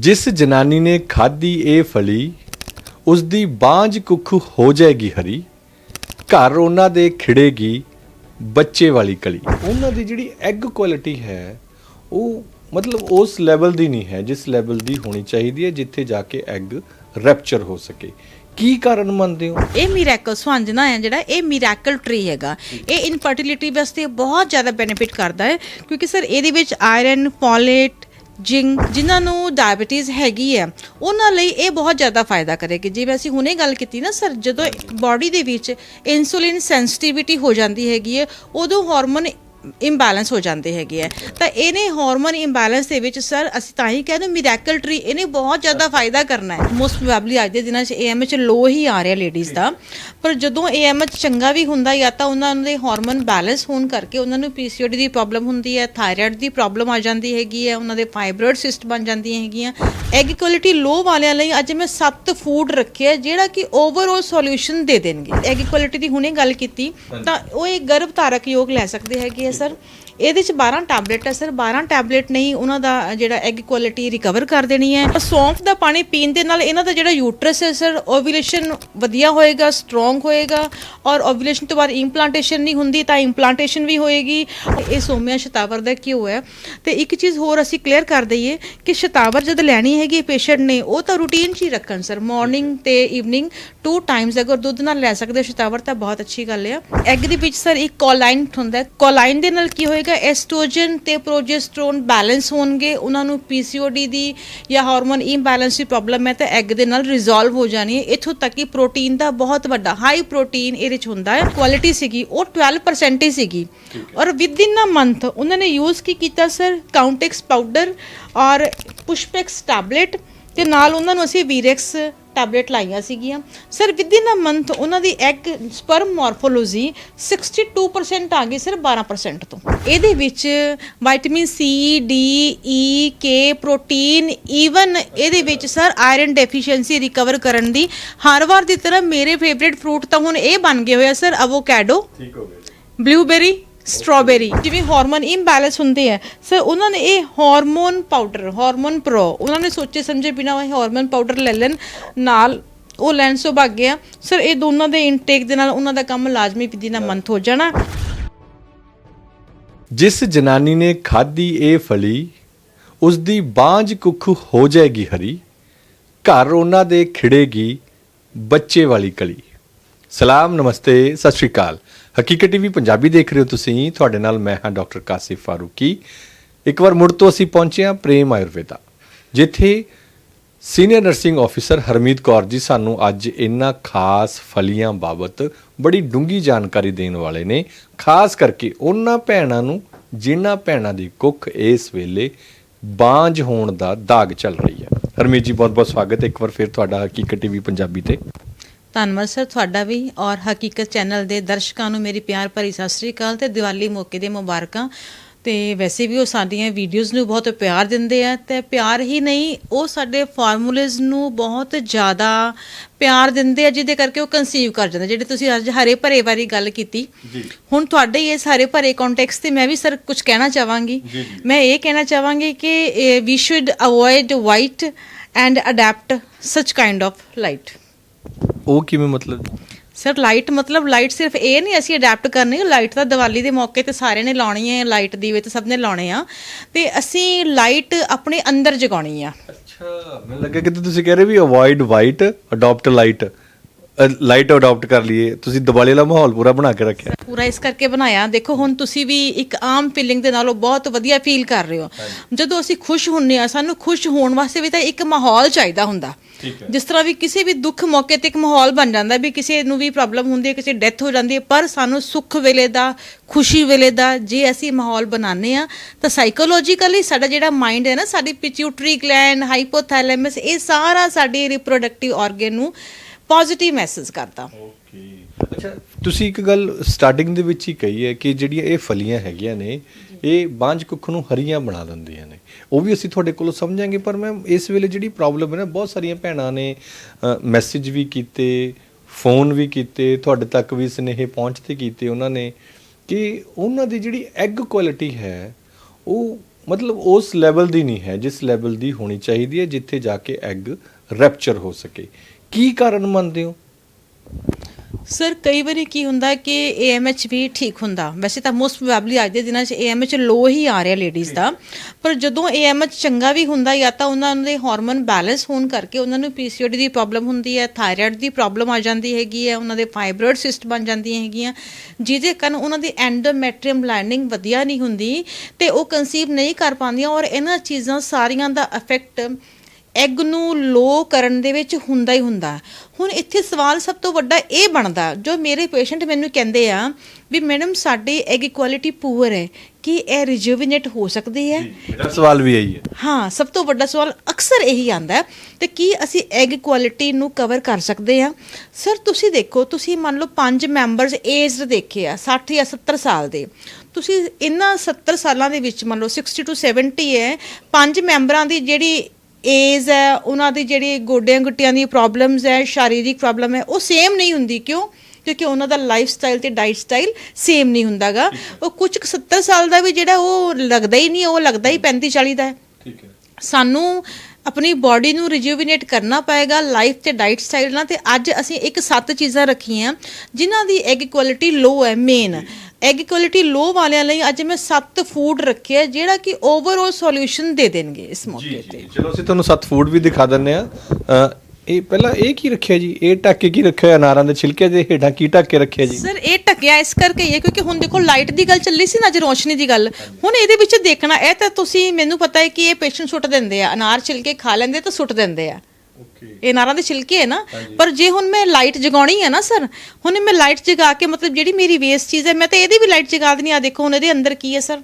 ਜਿਸ ਜਨਾਨੀ ਨੇ ਖਾਧੀ ਇਹ ਫਲੀ ਉਸ ਦੀ ਬਾਂਝ ਕੁੱਖ ਹੋ ਜਾਏਗੀ ਹਰੀ, ਘਰ ਉਹਨਾਂ ਦੇ ਖਿੜੇਗੀ ਬੱਚੇ ਵਾਲੀ ਕਲੀ। ਉਹਨਾਂ ਦੀ ਜਿਹੜੀ ਐਗ ਕੁਆਲਿਟੀ ਹੈ, ਉਹ ਮਤਲਬ ਉਸ ਲੈਵਲ ਦੀ ਨਹੀਂ ਹੈ, ਜਿਸ ਲੈਵਲ ਦੀ ਹੋਣੀ ਚਾਹੀਦੀ ਹੈ, ਜਿੱਥੇ ਜਾ ਕੇ ਐਗ ਰੈਪਚਰ ਹੋ ਸਕੇ। ਕੀ ਕਾਰਨ ਮੰਨਦੇ ਹੋ? ਇਹ ਮਿਰੈਕਲ ਸੁਹੰਜਣਾ ਹੈ ਜਿਹੜਾ, ਇਹ ਮਿਰੈਕਲ ਟਰੀ ਹੈਗਾ। ਇਹ ਇਨਫਰਟੀਲਿਟੀ ਵਾਸਤੇ ਬਹੁਤ ਜ਼ਿਆਦਾ ਬੈਨੀਫਿਟ ਕਰਦਾ ਹੈ, ਕਿਉਂਕਿ ਸਰ ਇਹਦੇ ਵਿੱਚ ਆਇਰਨ ਫੋਲੇਟ ਜਿੰਗ ਜਿਨ੍ਹਾਂ ਨੂੰ ਡਾਇਬੀਟੀਜ਼ ਹੈਗੀ ਹੈ, ਉਹਨਾਂ ਲਈ ਇਹ ਬਹੁਤ ਜ਼ਿਆਦਾ ਫਾਇਦਾ ਕਰੇਗੀ। ਜਿਵੇਂ ਅਸੀਂ ਹੁਣੇ ਗੱਲ ਕੀਤੀ ਨਾ ਸਰ, ਜਦੋਂ ਬਾਡੀ ਦੇ ਵਿੱਚ ਇਨਸੂਲਿਨ ਸੈਂਸਿਟੀਵਿਟੀ ਹੋ ਜਾਂਦੀ ਹੈਗੀ ਹੈ, ਉਦੋਂ ਹਾਰਮੋਨ ਇੰਬੈਲੈਂਸ ਹੋ ਜਾਂਦੇ ਹੈਗੇ ਆ ਤਾਂ ਇਹਨੇ ਹਾਰਮੋਨ ਇੰਬੈਲੈਂਸ ਦੇ ਵਿੱਚ ਸਰ ਅਸੀਂ ਤਾਂ ਹੀ ਕਹਿੰਦੇ ਮਿਰੈਕਲ ਟਰੀ ਇਹਨੇ ਬਹੁਤ ਜ਼ਿਆਦਾ ਫਾਇਦਾ ਕਰਨਾ ਹੈ। ਮੋਸਟ ਪ੍ਰੋਬਬਲੀ ਅੱਜ ਦੇ ਦਿਨਾਂ 'ਚ ਏਐਮਐਚ ਲੋ ਹੀ ਆ ਰਿਹਾ ਲੇਡੀਜ਼ ਦਾ। ਪਰ ਜਦੋਂ ਏਐਮਐਚ ਚੰਗਾ ਵੀ ਹੁੰਦਾ ਜਾਂ ਤਾਂ ਉਹਨਾਂ ਦੇ ਹਾਰਮੋਨ ਬੈਲੈਂਸ ਹੋਣ ਕਰਕੇ ਉਹਨਾਂ ਨੂੰ ਪੀਸੀਓਡੀ ਦੀ ਪ੍ਰੋਬਲਮ ਹੁੰਦੀ ਹੈ ਥਾਇਰਾਇਡ ਦੀ ਪ੍ਰੋਬਲਮ ਆ ਜਾਂਦੀ ਹੈਗੀ ਹੈ, ਉਹਨਾਂ ਦੇ ਫਾਈਬਰੋਇਡ ਸਿਸਟ ਬਣ ਜਾਂਦੀਆਂ ਹੈਗੀਆਂ। ਐਗ ਕੁਆਲਿਟੀ ਲੋ ਵਾਲਿਆਂ ਲਈ ਅੱਜ ਮੈਂ ਸੱਤ ਫੂਡ ਰੱਖਿਆ ਜਿਹੜਾ ਕਿ ਓਵਰਆਲ ਸੋਲੂਸ਼ਨ ਦੇ ਦੇਣਗੇ। ਐਗ ਕੁਆਲਿਟੀ ਦੀ ਹੁਣੇ ਗੱਲ ਕੀਤੀ, ਤਾਂ ਉਹ ਇਹ ਗਰਭ ਧਾਰਕ ਯੋਗ ਲੈ ਸਕਦੇ ਹੈਗੇ ਆ ਸਰ ਇਹਦੇ ਚ 12 ਟੈਬਲੇਟ ਹੈ ਸਰ। 12 ਟੈਬਲੇਟ ਨਹੀਂ ਉਹਨਾਂ ਦਾ ਜਿਹੜਾ ਐਗ ਕੁਆਲਿਟੀ ਰਿਕਵਰ ਕਰ ਦੇਣੀ ਹੈ। ਸੌਂਫ ਦਾ ਪਾਣੀ ਪੀਣ ਦੇ ਨਾਲ ਇਹਨਾਂ ਦਾ ਜਿਹੜਾ ਯੂਟਰਸ ਹੈ ਸਰ ਓਵੂਲੇਸ਼ਨ ਵਧੀਆ ਹੋਏਗਾ ਸਟਰੋਂਗ ਹੋਏਗਾ ਔਰ ਓਵੂਲੇਸ਼ਨ ਤੋਂ ਬਾਅਦ ਇੰਪਲਾਂਟੇਸ਼ਨ ਨਹੀਂ ਹੁੰਦੀ ਤਾਂ ਇੰਪਲਾਂਟੇਸ਼ਨ ਵੀ ਹੋਏਗੀ। ਇਹ ਸੋਮਿਆ ਸ਼ਤਾਵਰ ਦਾ ਘਿਓ ਹੈ। ਤੇ ਇੱਕ ਚੀਜ਼ ਹੋਰ ਅਸੀਂ ਕਲੀਅਰ ਕਰ ਦਈਏ ਕਿ ਸ਼ਤਾਵਰ ਜਦ ਲੈਣੀ ਹੈਗੀ ਪੇਸ਼ੈਂਟ ਨੇ, ਉਹ ਤਾਂ ਰੂਟੀਨ 'ਚ ਹੀ ਰੱਖਣ ਸਰ। ਮਾਰਨਿੰਗ ਤੇ ਈਵਨਿੰਗ ਟੂ ਟਾਈਮਸ ਅਗਰ ਦੁੱਧ ਨਾਲ ਲੈ ਸਕਦੇ ਹੋ, ਸ਼ਤਾਵਰ ਤਾਂ ਬਹੁਤ ਅੱਛੀ ਗੱਲ ਹੈ ਐਗ ਦੇ ਵਿੱਚ ਸਰ ਇੱਕ ਕੋਲਾਈਨ ਹੁੰਦਾ ਕੋਲਾਈਨ ਦੇ ਨਾਲ ਕੀ ਹੋਏਗਾ ਐਸਟ੍ਰੋਜਨ ਤੇ ਪ੍ਰੋਜੈਸਟਰੋਨ ਬੈਲੈਂਸ ਹੋਣਗੇ ਉਹਨਾਂ ਨੂੰ ਪੀਸੀਓਡੀ ਦੀ ਜਾਂ ਹਾਰਮੋਨ ਇੰਬੈਲੈਂਸ ਦੀ ਪ੍ਰੋਬਲਮ ਹੈ ਤਾਂ ਐਗ ਦੇ ਨਾਲ ਰਿਜ਼ੋਲਵ ਹੋ ਜਾਣੀ ਹੈ। ਇਥੋਂ ਤੱਕ ਕਿ ਪ੍ਰੋਟੀਨ ਦਾ ਬਹੁਤ ਵੱਡਾ ਹਾਈ ਪ੍ਰੋਟੀਨ ਇਹਦੇ ਚ ਹੁੰਦਾ ਹੈ ਕੁਆਲਿਟੀ ਸੀਗੀ ਉਹ 12% ਹੀ ਸੀਗੀ। ਔਰ ਵਿਦ ਇਨ ਅ ਮੰਥ ਉਹਨਾਂ ਨੇ ਯੂਜ਼ ਕੀ ਕੀਤਾ ਸਰ ਕਾਉਂਟੈਕਸ ਪਾਊਡਰ ਔਰ ਪੁਸ਼ਪੈਕਸ ਟੈਬਲੇਟ ਤੇ ਨਾਲ ਉਹਨਾਂ ਨੂੰ ਅਸੀਂ ਵੀਰੈਕਸ ਟੈਬਲੇਟ ਲਾਈਆਂ ਸੀਗੀਆਂ। Sir within a month ਉਹਨਾਂ ਦੀ ਐਗ ਸਪਰਮ ਮਾਰਫੋਲੋਜੀ 62% ਆ ਗਈ ਸਰ 12% ਤੋਂ। ਇਹਦੇ ਵਿੱਚ vitamin C D E K protein even ਇਹਦੇ ਵਿੱਚ ਸਰ ਆਇਰਨ ਡੈਫੀਸ਼ੀਐਂਸੀ ਰਿਕਵਰ ਕਰਨ ਦੀ। ਹਰ ਵਾਰ ਦੀ ਤਰ੍ਹਾਂ ਮੇਰੇ ਫੇਵਰਿਟ ਫਰੂਟ ਤਾਂ ਹੁਣ ਇਹ ਬਣ ਗਏ ਹੋਇਆ ਸਰ ਅਵੋਕੈਡੋ ਠੀਕ ਹੋ ਗਿਆ ਬਲੂਬੇਰੀ ਸਟ੍ਰਾਬੇਰੀ, ਜਿਵੇਂ ਹਾਰਮੋਨ ਇੰਬੈਲੈਂਸ ਹੁੰਦੇ ਆ। ਸਰ ਉਹਨਾਂ ਨੇ ਇਹ ਹਾਰਮੋਨ ਪਾਊਡਰ, ਹਾਰਮੋਨ ਪ੍ਰੋ, ਉਹਨਾਂ ਨੇ ਸੋਚੇ ਸਮਝੇ ਬਿਨਾ ਇਹ ਹਾਰਮੋਨ ਪਾਊਡਰ ਲੈ ਲੈਣ, ਨਾਲ ਉਹ ਲੈਣ ਤੋਂ ਭੱਗ ਗਿਆ ਸਰ ਇਹ ਦੋਨਾਂ ਦੇ ਇਨਟੇਕ ਦੇ ਨਾਲ ਉਹਨਾਂ ਦਾ ਕੰਮ ਲਾਜ਼ਮੀ ਵਿਧੀ ਨਾਲ ਮੰਥ ਹੋ ਜਾਣਾ। ਜਿਸ ਜਨਾਨੀ ਨੇ ਖਾਧੀ ਇਹ ਫਲੀ ਉਸ ਦੀ ਬਾਂਝ ਕੁੱਖ ਹੋ ਜਾਏਗੀ ਹਰੀ, ਘਰ ਉਹਨਾਂ ਦੇ ਖਿੜੇਗੀ ਬੱਚੇ ਵਾਲੀ ਕਲੀ। ਸਲਾਮ, ਨਮਸਤੇ, ਸਤਿ ਸ਼੍ਰੀ ਅਕਾਲ। ਹਕੀਕਤ ਟੀਵੀ ਪੰਜਾਬੀ ਦੇਖ ਰਹੇ ਹੋ ਤੁਸੀਂ। ਤੁਹਾਡੇ ਨਾਲ ਮੈਂ ਹਾਂ ਡਾਕਟਰ ਕਾਸਿਫ ਫਾਰੂਕੀ। ਇੱਕ ਵਾਰ ਮੁੜ ਤੋਂ ਅਸੀਂ ਪਹੁੰਚੇ ਹਾਂ ਪ੍ਰੇਮ ਆਯੁਰਵੇਦਾ, ਜਿੱਥੇ senior nursing officer Harmeet Kaur ji ਸਾਨੂੰ ਅੱਜ ਇਹਨਾਂ ਖਾਸ ਫਲੀਆਂ ਬਾਬਤ ਬੜੀ ਡੂੰਗੀ ਜਾਣਕਾਰੀ ਦੇਣ ਵਾਲੇ ਨੇ। ਖਾਸ ਕਰਕੇ ਉਹਨਾਂ ਭੈਣਾਂ ਨੂੰ, ਜਿਨ੍ਹਾਂ ਭੈਣਾਂ ਦੀ ਕੁੱਖ ਇਸ ਵੇਲੇ ਬਾਂਝ ਹੋਣ ਦਾ ਦਾਗ ਚੱਲ ਰਹੀ ਹੈ। ਹਰਮੀਤ ਜੀ ਬਹੁਤ ਬਹੁਤ ਸਵਾਗਤ ਹੈ। ਇੱਕ ਵਾਰ ਫਿਰ ਤੁਹਾਡਾ ਹਕੀਕਤ ਟੀਵੀ ਪੰਜਾਬੀ ਤੇ। ਧੰਨਵਾਦ ਸਰ ਤੁਹਾਡਾ ਵੀ ਔਰ ਹਕੀਕਤ ਚੈਨਲ ਦੇ ਦਰਸ਼ਕਾਂ ਨੂੰ ਮੇਰੀ ਪਿਆਰ ਭਰੀ ਸਤਿ ਸ੍ਰੀ ਅਕਾਲ ਤੇ ਦੀਵਾਲੀ ਮੌਕੇ ਦੇ ਮੁਬਾਰਕਾਂ। ਤੇ ਵੈਸੇ ਵੀ ਉਹ ਸਾਡੀਆਂ ਵੀਡੀਓਜ਼ ਨੂੰ ਬਹੁਤ ਪਿਆਰ ਦਿੰਦੇ ਆ ਤੇ ਪਿਆਰ ਹੀ ਨਹੀਂ ਉਹ ਸਾਡੇ ਫਾਰਮੂਲੇਜ਼ ਨੂੰ ਬਹੁਤ ਜ਼ਿਆਦਾ ਪਿਆਰ ਦਿੰਦੇ ਆ ਜਿਹਦੇ ਕਰਕੇ ਉਹ ਕਨਸੀਵ ਕਰ ਜਾਂਦੇ ਜਿਹੜੇ ਤੁਸੀਂ ਅੱਜ ਹਰੇ ਭਰੇ ਬਾਰੇ ਗੱਲ ਕੀਤੀ। ਹੁਣ ਤੁਹਾਡੇ ਇਸ ਹਰੇ ਭਰੇ ਕੰਟੈਕਸਟ ਤੇ ਮੈਂ ਵੀ ਸਰ ਕੁਝ ਕਹਿਣਾ ਚਾਹਾਂਗੀ। ਮੈਂ ਇਹ ਕਹਿਣਾ ਚਾਹਾਂਗੀ ਕਿ we should avoid white and adapt such kind of light ਉਹ ਕਿਵੇਂ ਮਤਲਬ? ਸਰ ਲਾਈਟ ਮਤਲਬ ਲਾਈਟ ਸਿਰਫ ਇਹ ਨਹੀਂ ਅਸੀਂ ਅਡਾਪਟ ਕਰਨੀ ਲਾਈਟ ਤਾਂ ਦੀਵਾਲੀ ਦੇ ਮੌਕੇ ਤੇ ਸਾਰਿਆਂ ਨੇ ਲਾਉਣੀ ਹੈ ਲਾਈਟ ਦੀਵੇ ਤੇ ਸਭ ਨੇ ਲਾਉਣੇ ਆ। ਤੇ ਅਸੀਂ ਲਾਈਟ ਆਪਣੇ ਅੰਦਰ ਜਗਾਉਣੀ ਆ। ਅੱਛਾ ਮੈਨੂੰ ਲੱਗਾ ਕਿ ਤੁਸੀਂ ਕਹਿ ਰਹੇ ਵੀ avoid white adapt light light adapt ਕਰ ਲਈਏ। ਤੁਸੀਂ ਦੀਵਾਲੀ ਵਾਲਾ ਮਾਹੌਲ ਪੂਰਾ ਬਣਾ ਕੇ ਰੱਖਿਆ। ਪੂਰਾ ਇਸ ਕਰਕੇ ਬਣਾਇਆ। ਦੇਖੋ ਹੁਣ ਤੁਸੀਂ ਵੀ ਇੱਕ ਆਮ ਫੀਲਿੰਗ ਦੇ ਨਾਲੋਂ ਬਹੁਤ ਵਧੀਆ ਫੀਲ ਕਰ ਰਹੇ ਹੋ। ਜਦੋਂ ਅਸੀਂ ਖੁਸ਼ ਹੁੰਨੇ ਆ ਸਾਨੂੰ ਖੁਸ਼ ਹੋਣ ਵਾਸਤੇ ਵੀ ਤਾਂ ਇੱਕ ਮਾਹੌਲ ਚਾਹੀਦਾ ਹੁੰਦਾ। ਜਿਸ ਤਰ੍ਹਾਂ ਵੀ ਕਿਸੇ ਵੀ ਦੁੱਖ ਮੌਕੇ ਤੇ ਇੱਕ ਮਾਹੌਲ ਬਣ ਜਾਂਦਾ ਵੀ ਕਿਸੇ ਨੂੰ ਵੀ ਪ੍ਰੋਬਲਮ ਹੁੰਦੀ ਹੈ ਕਿਸੇ ਡੈਥ ਹੋ ਜਾਂਦੀ ਹੈ ਪਰ ਸਾਨੂੰ ਸੁੱਖ ਵੇਲੇ ਦਾ ਖੁਸ਼ੀ ਵੇਲੇ ਦਾ ਜੇ ਅਸੀਂ ਮਾਹੌਲ ਬਣਾਉਂਦੇ ਆ ਤਾਂ ਸਾਈਕੋਲੋਜੀਕਲੀ ਸਾਡਾ ਜਿਹੜਾ ਮਾਈਂਡ ਹੈ ਨਾ ਸਾਡੀ ਪਿਚਿਊਟਰੀ ਗਲੈਂਡ ਹਾਈਪੋਥੈਲੈਮਸ ਇਹ ਸਾਰਾ ਸਾਡੇ ਰਿਪਰੋਡਕਟਿਵ ਆਰਗਨ ਨੂੰ ਪੋਜ਼ਿਟਿਵ ਮੈਸੇਜ ਕਰਦਾ। ਓਕੇ ਅੱਛਾ ਤੁਸੀਂ ਇੱਕ ਗੱਲ ਸਟਾਰਟਿੰਗ ਦੇ ਵਿੱਚ ਹੀ ਕਹੀ ਹੈ ਕਿ ਜਿਹੜੀਆਂ ਇਹ ਫਲੀਆਂ ਹੈਗੀਆਂ ਨੇ ਇਹ ਬਾਂਝ ਕੁੱਖ ਨੂੰ ਹਰੀਆਂ ਬਣਾ ਦਿੰਦੀਆਂ ਨੇ। ਉਹ ਵੀ ਅਸੀਂ ਤੁਹਾਡੇ ਕੋਲੋਂ ਸਮਝਾਂਗੇ, ਪਰ ਮੈਮ ਇਸ ਵੇਲੇ ਜਿਹੜੀ ਪ੍ਰੋਬਲਮ ਹੈ ਨਾ, ਬਹੁਤ ਸਾਰੀਆਂ ਭੈਣਾਂ ਨੇ ਮੈਸੇਜ ਵੀ ਕੀਤੇ ਫੋਨ ਵੀ ਕੀਤੇ, ਤੁਹਾਡੇ ਤੱਕ ਵੀ ਸਨੇਹ ਪਹੁੰਚਦੇ ਕੀਤੇ ਉਹਨਾਂ ਨੇ ਕਿ ਉਹਨਾਂ ਦੀ ਜਿਹੜੀ ਐਗ ਕੁਆਲਿਟੀ ਹੈ, ਉਹ ਮਤਲਬ ਉਸ ਲੈਵਲ ਦੀ ਨਹੀਂ ਹੈ, ਜਿਸ ਲੈਵਲ ਦੀ ਹੋਣੀ ਚਾਹੀਦੀ ਹੈ, ਜਿੱਥੇ ਜਾ ਕੇ ਐਗ ਰੈਪਚਰ ਹੋ ਸਕੇ। ਕੀ ਕਾਰਨ ਮੰਨਦੇ ਹੋ? ਸਰ, ਕਈ ਵਾਰੀ ਕੀ ਹੁੰਦਾ ਕਿ AMH ਵੀ ਠੀਕ ਹੁੰਦਾ। ਵੈਸੇ ਤਾਂ ਮੋਸਟ ਪ੍ਰੋਬਬਲੀ ਅੱਜ ਦੇ ਦਿਨਾਂ 'ਚ AMH ਲੋ ਹੀ ਆ ਰਿਹਾ ਲੇਡੀਜ਼ ਦਾ। ਪਰ ਜਦੋਂ AMH ਚੰਗਾ ਵੀ ਹੁੰਦਾ ਜਾਂ ਤਾਂ ਉਹਨਾਂ ਦੇ ਹਾਰਮੋਨ ਬੈਲੈਂਸ ਹੋਣ ਕਰਕੇ ਉਹਨਾਂ ਨੂੰ PCOD ਦੀ ਪ੍ਰੋਬਲਮ ਹੁੰਦੀ ਹੈ ਥਾਇਰਾਇਡ ਦੀ ਪ੍ਰੋਬਲਮ ਆ ਜਾਂਦੀ ਹੈਗੀ ਹੈ, ਉਹਨਾਂ ਦੇ ਫਾਈਬਰੋਇਡ ਸਿਸਟ ਬਣ ਜਾਂਦੀਆਂ ਹੈਗੀਆਂ। ਜਿਹਦੇ ਕਾਰਨ ਉਹਨਾਂ ਦੀ ਐਂਡੋਮੈਟਰੀਅਮ ਲਾਈਨਿੰਗ ਵਧੀਆ ਨਹੀਂ ਹੁੰਦੀ ਤੇ ਉਹ ਕਨਸੀਵ ਨਹੀਂ ਕਰ ਪਾਉਂਦੀਆਂ ਔਰ ਇਹਨਾਂ ਚੀਜ਼ਾਂ ਸਾਰੀਆਂ ਦਾ ਇਫੈਕਟ ਐਗ ਨੂੰ ਲੋ ਕਰਨ ਦੇ ਵਿੱਚ ਹੁੰਦਾ ਹੀ ਹੁੰਦਾ। ਹੁਣ ਇੱਥੇ ਸਵਾਲ ਸਭ ਤੋਂ ਵੱਡਾ ਇਹ ਬਣਦਾ ਜੋ ਮੇਰੇ ਪੇਸ਼ੈਂਟ ਮੈਨੂੰ ਕਹਿੰਦੇ ਆ ਵੀ ਮੈਡਮ ਸਾਡੀ ਐਗ ਕੁਆਲਿਟੀ ਪੂਅਰ ਹੈ ਕਿ ਇਹ ਰਿਜੂਵਿਨੇਟ ਹੋ ਸਕਦੀ ਹੈ? ਮੇਰਾ ਸਵਾਲ ਵੀ ਇਹੀ ਹੈ। ਹਾਂ ਸਭ ਤੋਂ ਵੱਡਾ ਸਵਾਲ ਅਕਸਰ ਇਹੀ ਆਂਦਾ ਹੈ ਤੇ ਕੀ ਅਸੀਂ ਐਗ ਕੁਆਲਿਟੀ ਨੂੰ ਕਵਰ ਕਰ ਸਕਦੇ ਹਾਂ? ਸਰ ਤੁਸੀਂ ਦੇਖੋ ਤੁਸੀਂ ਮੰਨ ਲਓ ਪੰਜ ਮੈਂਬਰਸ ਏਜਡ ਦੇਖੇ ਆ 60 ਜਾਂ 70 ਸਾਲ ਦੇ। ਤੁਸੀਂ ਇਹਨਾਂ 70 ਸਾਲਾਂ ਦੇ ਵਿੱਚ ਮੰਨ ਲਓ 60 ਟੂ 70 ਹੈ ਪੰਜ ਮੈਂਬਰਾਂ ਦੀ ਜਿਹੜੀ ਏਜ ਹੈ ਉਹਨਾਂ ਦੀ ਜਿਹੜੀ ਗੋਡਿਆਂ ਗੁੱਟਿਆਂ ਦੀ ਪ੍ਰੋਬਲਮਸ ਹੈ ਸ਼ਾਰੀਰਿਕ ਪ੍ਰੋਬਲਮ ਹੈ ਉਹ ਸੇਮ ਨਹੀਂ ਹੁੰਦੀ। ਕਿਉਂ? ਕਿਉਂਕਿ ਉਹਨਾਂ ਦਾ ਲਾਈਫ ਸਟਾਈਲ ਤੇ ਡਾਈਟ ਸਟਾਈਲ ਸੇਮ ਨਹੀਂ ਹੁੰਦਾਗਾ। ਉਹ ਕੁਝ ਕੁ 70 ਸਾਲ ਦਾ ਵੀ ਜਿਹੜਾ ਉਹ ਲੱਗਦਾ ਹੀ ਨਹੀਂ ਉਹ ਲੱਗਦਾ ਹੀ 35 40 ਦਾ ਹੈ। ਠੀਕ ਹੈ। ਸਾਨੂੰ ਆਪਣੀ ਬਾਡੀ ਨੂੰ ਰਿਜੂਵਿਨੇਟ ਕਰਨਾ ਪਏਗਾ ਲਾਈਫ ਤੇ ਡਾਈਟ ਸਟਾਈਲ ਨਾਲ ਤੇ ਅੱਜ ਅਸੀਂ ਇੱਕ ਸੱਤ ਚੀਜ਼ਾਂ ਰੱਖੀਆਂ ਜਿਨ੍ਹਾਂ ਦੀ ਐਗ ਕੁਆਲਿਟੀ ਲੋ ਹੈ ਮੇਨ ਐਗ ਕੁਆਲਿਟੀ ਲੋ ਵਾਲਿਆਂ ਲਈ ਅੱਜ ਮੈਂ ਸੱਤ ਫੂਡ ਰੱਖਿਆ ਜਿਹੜਾ ਕਿ ਓਵਰਆਲ ਸੋਲੂਸ਼ਨ ਦੇ ਦੇਣਗੇ ਇਸ ਮੌਕੇ ਤੇ। ਜੀ। ਚਲੋ ਅਸੀਂ ਤੁਹਾਨੂੰ ਸੱਤ ਫੂਡ ਵੀ ਦਿਖਾ ਦਿੰਨੇ ਆ ਇਹ ਪਹਿਲਾਂ ਇਹ ਕੀ ਰੱਖਿਆ ਜੀ? ਇਹ ਢੱਕ ਕੇ ਰੱਖਿਆ? ਅਨਾਰਾਂ ਦੇ ਛਿਲਕੇ ਦੇ ਹੇਠਾਂ? ਕੀ ਢੱਕ ਕੇ ਰੱਖਿਆ ਜੀ? ਸਰ ਇਹ ਟਕਿਆ ਇਸ ਕਰਕੇ ਹੀ ਹੈ ਕਿਉਂਕਿ ਹੁਣ ਦੇਖੋ ਲਾਈਟ ਦੀ ਗੱਲ ਚੱਲੀ ਸੀ ਨਾ ਅੱਜ ਰੋਸ਼ਨੀ ਦੀ ਗੱਲ। ਹੁਣ ਇਹਦੇ ਵਿੱਚ ਦੇਖਣਾ ਇਹ ਤਾਂ ਤੁਸੀਂ ਮੈਨੂੰ ਪਤਾ ਹੈ ਕਿ ਇਹ ਪੇਸ਼ੈਂਟ ਸੁੱਟ ਦਿੰਦੇ ਆ ਅਨਾਰ ਛਿਲਕੇ ਖਾ ਲੈਂਦੇ ਤਾਂ ਸੁੱਟ ਦਿੰਦੇ ਆ। ਇਹ ਨਾਰਾਂ ਦੇ ਛਿਲਕੇ ਹੈ ਨਾ। ਪਰ ਜੇ ਹੁਣ ਮੈਂ ਲਾਈਟ ਜਗਾਉਣੀ ਹੈ ਨਾ ਸਰ ਹੁਣ ਮੈਂ ਲਾਈਟ ਜਗਾ ਕੇ ਮਤਲਬ ਜਿਹੜੀ ਮੇਰੀ ਵੇਸਟ ਚੀਜ਼ ਹੈ ਮੈਂ ਤਾਂ ਇਹਦੀ ਵੀ ਲਾਈਟ ਜਗਾ ਦੇਣੀ ਆ ਦੇਖੋ ਹੁਣ ਇਹਦੇ ਅੰਦਰ ਕੀ ਹੈ ਸਰ?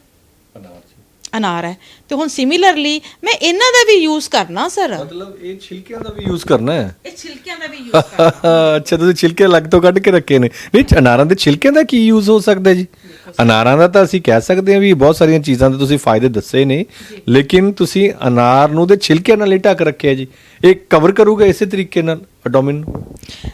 ਅਨਾਰ ਹੈ। ਤੇ ਹੁਣ ਸਿਮਿਲਰਲੀ ਮੈਂ ਇਹਨਾਂ ਦਾ ਵੀ ਯੂਜ਼ ਕਰਨਾ ਸਰ। ਮਤਲਬ ਇਹ ਛਿਲਕਿਆਂ ਦਾ ਵੀ ਯੂਜ਼ ਕਰਨਾ ਹੈ? ਇਹ ਛਿਲਕਿਆਂ ਦਾ ਵੀ ਯੂਜ਼ ਕਰਨਾ ਅੱਛਾ ਤੁਸੀਂ ਛਿਲਕੇ ਅਲੱਗ ਤੋਂ ਕੱਢ ਕੇ ਰੱਖੇ ਨੇ। ਨਹੀਂ ਅਨਾਰਾਂ ਦੇ ਛਿਲਕਿਆਂ ਦਾ ਕੀ ਯੂਜ਼ ਹੋ ਸਕਦਾ ਜੀ? ਅਨਾਰਾਂ ਦਾ ਤਾਂ ਅਸੀਂ ਕਹਿ ਸਕਦੇ ਹਾਂ ਵੀ ਬਹੁਤ ਸਾਰੀਆਂ ਚੀਜ਼ਾਂ ਦੇ ਤੁਸੀਂ ਫਾਇਦੇ ਦੱਸੇ ਨੇ ਲੇਕਿਨ ਤੁਸੀਂ ਅਨਾਰ ਨੂੰ ਦੇ ਛਿਲਕਿਆਂ ਨਾਲ ਹੀ ਢੱਕ ਰੱਖਿਆ ਜੀ। ਇਹ ਕਵਰ ਕਰੂਗਾ ਇਸੇ ਤਰੀਕੇ ਨਾਲ ਅਡੋਮਿਨ ਨੂੰ?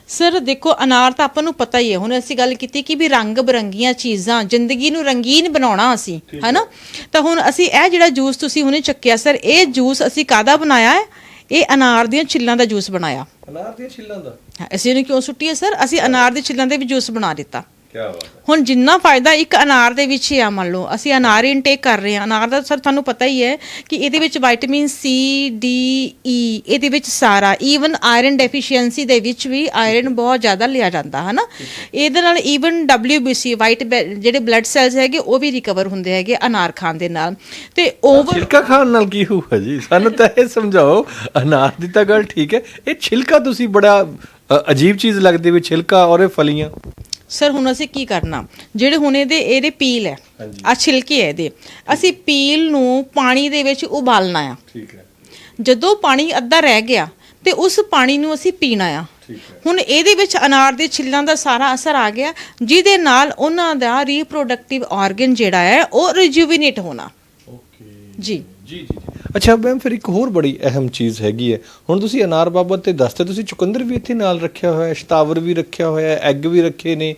ਸਰ ਦੇਖੋ ਅਨਾਰ ਤਾਂ ਆਪਾਂ ਨੂੰ ਪਤਾ ਹੀ ਹੈ। ਹੁਣ ਅਸੀਂ ਗੱਲ ਕੀਤੀ ਕਿ ਵੀ ਰੰਗ ਬਰੰਗੀਆਂ ਚੀਜ਼ਾਂ ਜ਼ਿੰਦਗੀ ਨੂੰ ਰੰਗੀਨ ਬਣਾਉਣਾ ਅਸੀਂ ਹੈਨਾ? ਤਾਂ ਹੁਣ ਅਸੀਂ ਇਹ ਜਿਹੜਾ ਜੂਸ ਤੁਸੀਂ ਹੁਣੇ ਚੱਕਿਆ ਸਰ ਇਹ ਜੂਸ ਅਸੀਂ ਕਾਦਾ ਬਣਾਇਆ ਹੈ? ਇਹ ਅਨਾਰ ਦੀਆਂ ਛਿੱਲਾਂ ਦਾ ਜੂਸ ਬਣਾਇਆ। ਅਨਾਰ ਦੀਆਂ ਛਿੱਲਾਂ ਦਾ? ਅਸੀਂ ਇਹਨੂੰ ਕਿਉਂ ਸੁੱਟੀ ਹੈ ਸਰ? ਅਸੀਂ ਅਨਾਰ ਦੇ ਛਿੱਲਾਂ ਦੇ ਵੀ ਜੂਸ ਬਣਾ ਦਿੱਤਾ। ਕੀ ਬਾਤ ਹੈ। ਹੁਣ ਜਿੰਨਾ ਫਾਇਦਾ ਇੱਕ ਅਨਾਰ ਦੇ ਵਿੱਚ ਹੀ ਆ ਮੰਨ ਲਓ ਅਸੀਂ ਅਨਾਰ ਇਨਟੇਕ ਕਰ ਰਹੇ ਹਾਂ। ਅਨਾਰ ਦਾ ਸਰ ਤੁਹਾਨੂੰ ਪਤਾ ਹੀ ਹੈ ਕਿ ਇਹਦੇ ਵਿੱਚ ਵਿਟਾਮਿਨ ਸੀ ਡੀ ਈ ਇਹਦੇ ਵਿੱਚ ਸਾਰਾ ਈਵਨ ਆਇਰਨ ਡੈਫੀਸ਼ੀਐਂਸੀ ਦੇ ਵਿੱਚ ਵੀ ਆਇਰਨ ਬਹੁਤ ਜ਼ਿਆਦਾ ਲਿਆ ਜਾਂਦਾ ਹੈ ਨਾ ਇਹਦੇ ਨਾਲ ਈਵਨ WBC ਵਾਈਟ ਜਿਹੜੇ ਬਲੱਡ ਸੈਲਸ ਹੈਗੇ ਉਹ ਵੀ ਰਿਕਵਰ ਹੁੰਦੇ ਹੈਗੇ ਅਨਾਰ ਖਾਣ ਦੇ ਨਾਲ। ਤੇ ਓਵਰ ਛਿਲਕਾ ਖਾਣ ਨਾਲ ਕੀ ਹੋਊਗਾ ਜੀ? ਸਾਨੂੰ ਤਾਂ ਇਹ ਸਮਝਾਓ ਅਨਾਰ ਦੀ ਤਾਂ ਗੱਲ ਠੀਕ ਹੈ। ਇਹ ਛਿਲਕਾ ਤੁਸੀਂ ਬੜਾ ਅ, ਅਜੀਬ ਚੀਜ਼ ਲੱਗਦੀ ਵੀ ਛਿਲਕਾ ਔਰ ਇਹ ਫਲੀਆਂ। ਸਰ ਹੁਣ ਅਸੀਂ ਕੀ ਕਰਨਾ? ਜਿਹੜੇ ਹੁਣ ਇਹਦੇ ਇਹਦੇ ਪੀਲ ਹੈ। ਆ ਛਿਲਕੇ ਹੈ ਇਹਦੇ। ਅਸੀਂ ਪੀਲ ਨੂੰ ਪਾਣੀ ਦੇ ਵਿੱਚ ਉਬਾਲਣਾ ਆ। ਠੀਕ ਹੈ। ਜਦੋਂ ਪਾਣੀ ਅੱਧਾ ਰਹਿ ਗਿਆ ਤੇ ਉਸ ਪਾਣੀ ਨੂੰ ਅਸੀਂ ਪੀਣਾ ਆ। ਹੁਣ ਇਹਦੇ ਵਿੱਚ ਅਨਾਰ ਦੇ ਛਿੱਲਾਂ ਦਾ ਸਾਰਾ ਅਸਰ ਆ ਗਿਆ ਜਿਹਦੇ ਨਾਲ ਉਹਨਾਂ ਦਾ ਰੀਪਰੋਡਕਟਿਵ ਆਰਗਨ ਜਿਹੜਾ ਹੈ ਉਹ ਰਿਜੂਵਿਨੇਟ ਹੋਣਾ। ਓਕੇ। ਜੀ ਜੀ ਜੀ। ਅੱਛਾ ਮੈਮ ਫਿਰ ਇੱਕ ਹੋਰ ਬੜੀ ਅਹਿਮ ਚੀਜ਼ ਹੈਗੀ ਹੈ। ਹੁਣ ਤੁਸੀਂ ਅਨਾਰ ਬਾਬਤ ਤੇ ਦੱਸਦੇ ਤੁਸੀਂ ਚੁਕੰਦਰ ਵੀ ਇੱਥੇ ਨਾਲ ਰੱਖਿਆ ਹੋਇਆ ਹੈ ਸ਼ਤਾਵਰ ਵੀ ਰੱਖਿਆ ਹੋਇਆ ਹੈ ਐਗ ਵੀ ਰੱਖੇ ਨੇ।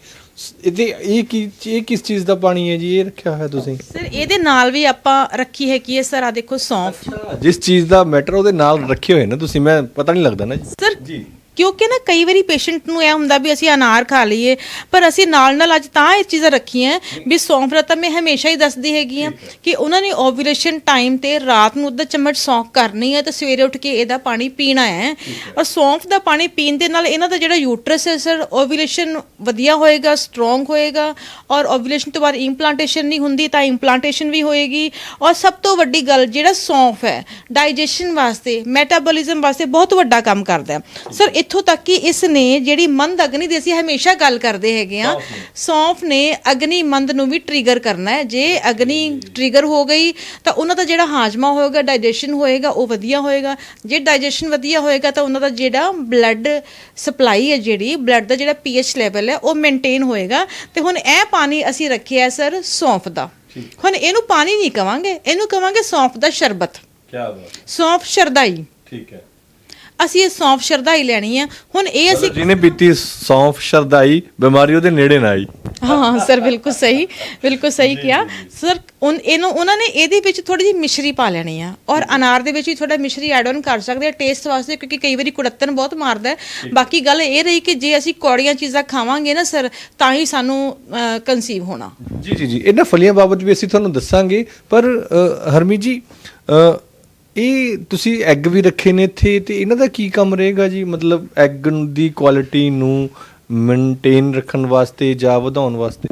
ਇਹਦੇ ਇਹ ਕੀ ਇਹ ਕਿਸ ਚੀਜ਼ ਦਾ ਪਾਣੀ ਹੈ ਜੀ? ਇਹ ਰੱਖਿਆ ਹੋਇਆ ਤੁਸੀਂ? ਸਰ ਇਹਦੇ ਨਾਲ ਵੀ ਆਪਾਂ ਰੱਖੀ ਹੈ ਕੀ ਹੈ? ਸਰ ਆ ਦੇਖੋ ਸੌਂਫ। ਜਿਸ ਚੀਜ਼ ਦਾ ਮੈਟਰ ਉਹਦੇ ਨਾਲ ਰੱਖੇ ਹੋਏ ਨਾ ਤੁਸੀਂ ਮੈਂ ਪਤਾ ਨਹੀਂ ਲੱਗਦਾ ਨਾ ਜੀ। ਸਰ ਜੀ। ਕਿਉਂਕਿ ਨਾ ਕਈ ਵਾਰੀ ਪੇਸ਼ੈਂਟ ਨੂੰ ਇਹ ਹੁੰਦਾ ਵੀ ਅਸੀਂ ਅਨਾਰ ਖਾ ਲਈਏ ਪਰ ਅਸੀਂ ਨਾਲ ਨਾਲ ਅੱਜ ਤਾਂ ਇਹ ਚੀਜ਼ਾਂ ਰੱਖੀਆਂ ਵੀ ਸੌਂਫ ਤਾਂ ਮੈਂ ਹਮੇਸ਼ਾ ਹੀ ਦੱਸਦੀ ਹੈਗੀ ਆ ਕਿ ਉਹਨਾਂ ਨੇ ਓਵੂਲੇਸ਼ਨ ਟਾਈਮ ਤੇ ਰਾਤ ਨੂੰ ਅੱਧਾ ਚਮਚ ਸੌਂਫ ਕਰਨੀ ਹੈ ਤੇ ਸਵੇਰੇ ਉੱਠ ਕੇ ਇਹਦਾ ਪਾਣੀ ਪੀਣਾ ਹੈ। ਔਰ ਸੌਂਫ ਦਾ ਪਾਣੀ ਪੀਣ ਦੇ ਨਾਲ ਇਹਨਾਂ ਦਾ ਜਿਹੜਾ ਯੂਟਰਸ ਹੈ ਸਰ ਓਵੂਲੇਸ਼ਨ ਵਧੀਆ ਹੋਏਗਾ ਸਟਰੋਂਗ ਹੋਏਗਾ ਔਰ ਓਵੂਲੇਸ਼ਨ ਤੋਂ ਬਾਅਦ ਇੰਪਲਾਂਟੇਸ਼ਨ ਨਹੀਂ ਹੁੰਦੀ ਤਾਂ ਇੰਪਲਾਂਟੇਸ਼ਨ ਵੀ ਹੋਏਗੀ। ਔਰ ਸਭ ਤੋਂ ਵੱਡੀ ਗੱਲ ਜਿਹੜਾ ਸੌਂਫ ਹੈ ਡਾਈਜੈਸ਼ਨ ਵਾਸਤੇ ਮੈਟਾਬੋਲਿਜ਼ਮ ਵਾਸਤੇ ਬਹੁਤ ਵੱਡਾ ਕੰਮ ਕਰਦਾ ਹੈ। ਸਰ ਇੱਥੋਂ ਤੱਕ ਕਿ ਇਸ ਨੇ ਜਿਹੜੀ ਮੰਦ ਅਗਨੀ ਦੀ ਅਸੀਂ ਹਮੇਸ਼ਾ ਗੱਲ ਕਰਦੇ ਹੈਗੇ ਆ ਸੌਂਫ ਨੇ। ਅਗਨੀ ਮੰਦ ਨੂੰ ਵੀ ਟ੍ਰਿਗਰ ਕਰਨਾ ਹੈ। ਜੇ ਅਗਨੀ ਟ੍ਰਿਗਰ ਹੋ ਗਈ ਤਾਂ ਉਹਨਾਂ ਦਾ ਜਿਹੜਾ ਹਾਜ਼ਮਾ ਹੋਏਗਾ ਡਾਈਜੈਸ਼ਨ ਹੋਏਗਾ ਉਹ ਵਧੀਆ ਹੋਏਗਾ। ਜੇ ਡਾਈਜੈਸ਼ਨ ਵਧੀਆ ਹੋਏਗਾ ਤਾਂ ਉਹਨਾਂ ਦਾ ਜਿਹੜਾ ਬਲੱਡ ਸਪਲਾਈ ਹੈ ਜਿਹੜੀ ਬਲੱਡ ਦਾ ਜਿਹੜਾ ਪੀਐਚ ਲੈਵਲ ਹੈ ਉਹ ਮੇਨਟੇਨ ਹੋਏਗਾ। ਤੇ ਹੁਣ ਇਹ ਪਾਣੀ ਅਸੀਂ ਰੱਖਿਆ ਸਰ ਸੌਂਫ ਦਾ। ਹੁਣ ਇਹਨੂੰ ਪਾਣੀ ਨਹੀਂ ਕਵਾਂਗੇ ਇਹਨੂੰ ਕਵਾਂਗੇ ਸੌਂਫ ਦਾ ਸ਼ਰਬਤ। ਕੀ ਬਾਤ। ਸੌਂਫ ਸ਼ਰਦਾਈ। ਠੀਕ ਹੈ। ਅਸੀਂ ਇਹ ਸੌਂਫ ਸ਼ਰਦਾਈ ਲੈਣੀ ਆ। ਹੁਣ ਇਹ ਅਸੀਂ ਜਿਹਨੇ ਪੀਤੀ ਸੌਂਫ ਸ਼ਰਦਾਈ ਬਿਮਾਰੀ ਉਹਦੇ ਨੇੜੇ ਨਾ ਆਈ। ਹਾਂ ਸਰ ਬਿਲਕੁਲ ਸਹੀ ਬਿਲਕੁਲ ਸਹੀ ਕਿਹਾ। ਸਰ ਉਨ ਇਹਨੂੰ ਉਹਨਾਂ ਨੇ ਇਹਦੇ ਵਿੱਚ ਥੋੜੀ ਜਿਹੀ ਮਿਸ਼ਰੀ ਪਾ ਲੈਣੀ ਆ। ਔਰ ਅਨਾਰ ਦੇ ਵਿੱਚ ਵੀ ਥੋੜਾ ਮਿਸ਼ਰੀ ਐਡ ਆਨ ਕਰ ਸਕਦੇ ਆ ਟੇਸਟ ਵਾਸਤੇ ਕਿਉਂਕਿ ਕਈ ਵਾਰੀ ਕੁੜੱਤਨ ਬਹੁਤ ਮਾਰਦਾ ਹੈ। ਬਾਕੀ ਗੱਲ ਇਹ ਰਹੀ ਕਿ ਜੇ ਅਸੀਂ ਕੌੜੀਆਂ ਚੀਜ਼ਾਂ ਖਾਵਾਂਗੇ ਨਾ ਸਰ ਤਾਂ ਹੀ ਸਾਨੂੰ ਕਨਸੀਵ ਹੋਣਾ। ਜੀ ਜੀ ਜੀ। ਇਹਨਾਂ ਫਲੀਆਂ ਬਾਬਤ ਵੀ ਅਸੀਂ ਤੁਹਾਨੂੰ ਦੱਸਾਂਗੇ ਪਰ ਅ, ਹਰਮੀਤ ਜੀ ਅ, ਇਹ ਤੁਸੀਂ ਐਗ ਵੀ ਰੱਖੇ ਨੇ ਇੱਥੇ ਤੇ ਇਹਨਾਂ ਦਾ ਕੀ ਕੰਮ ਰਹੇਗਾ ਜੀ? ਮਤਲਬ ਐਗ ਦੀ ਕੁਆਲਿਟੀ ਨੂੰ ਮੇਨਟੇਨ ਰੱਖਣ ਵਾਸਤੇ ਜਾਂ ਵਧਾਉਣ ਵਾਸਤੇ?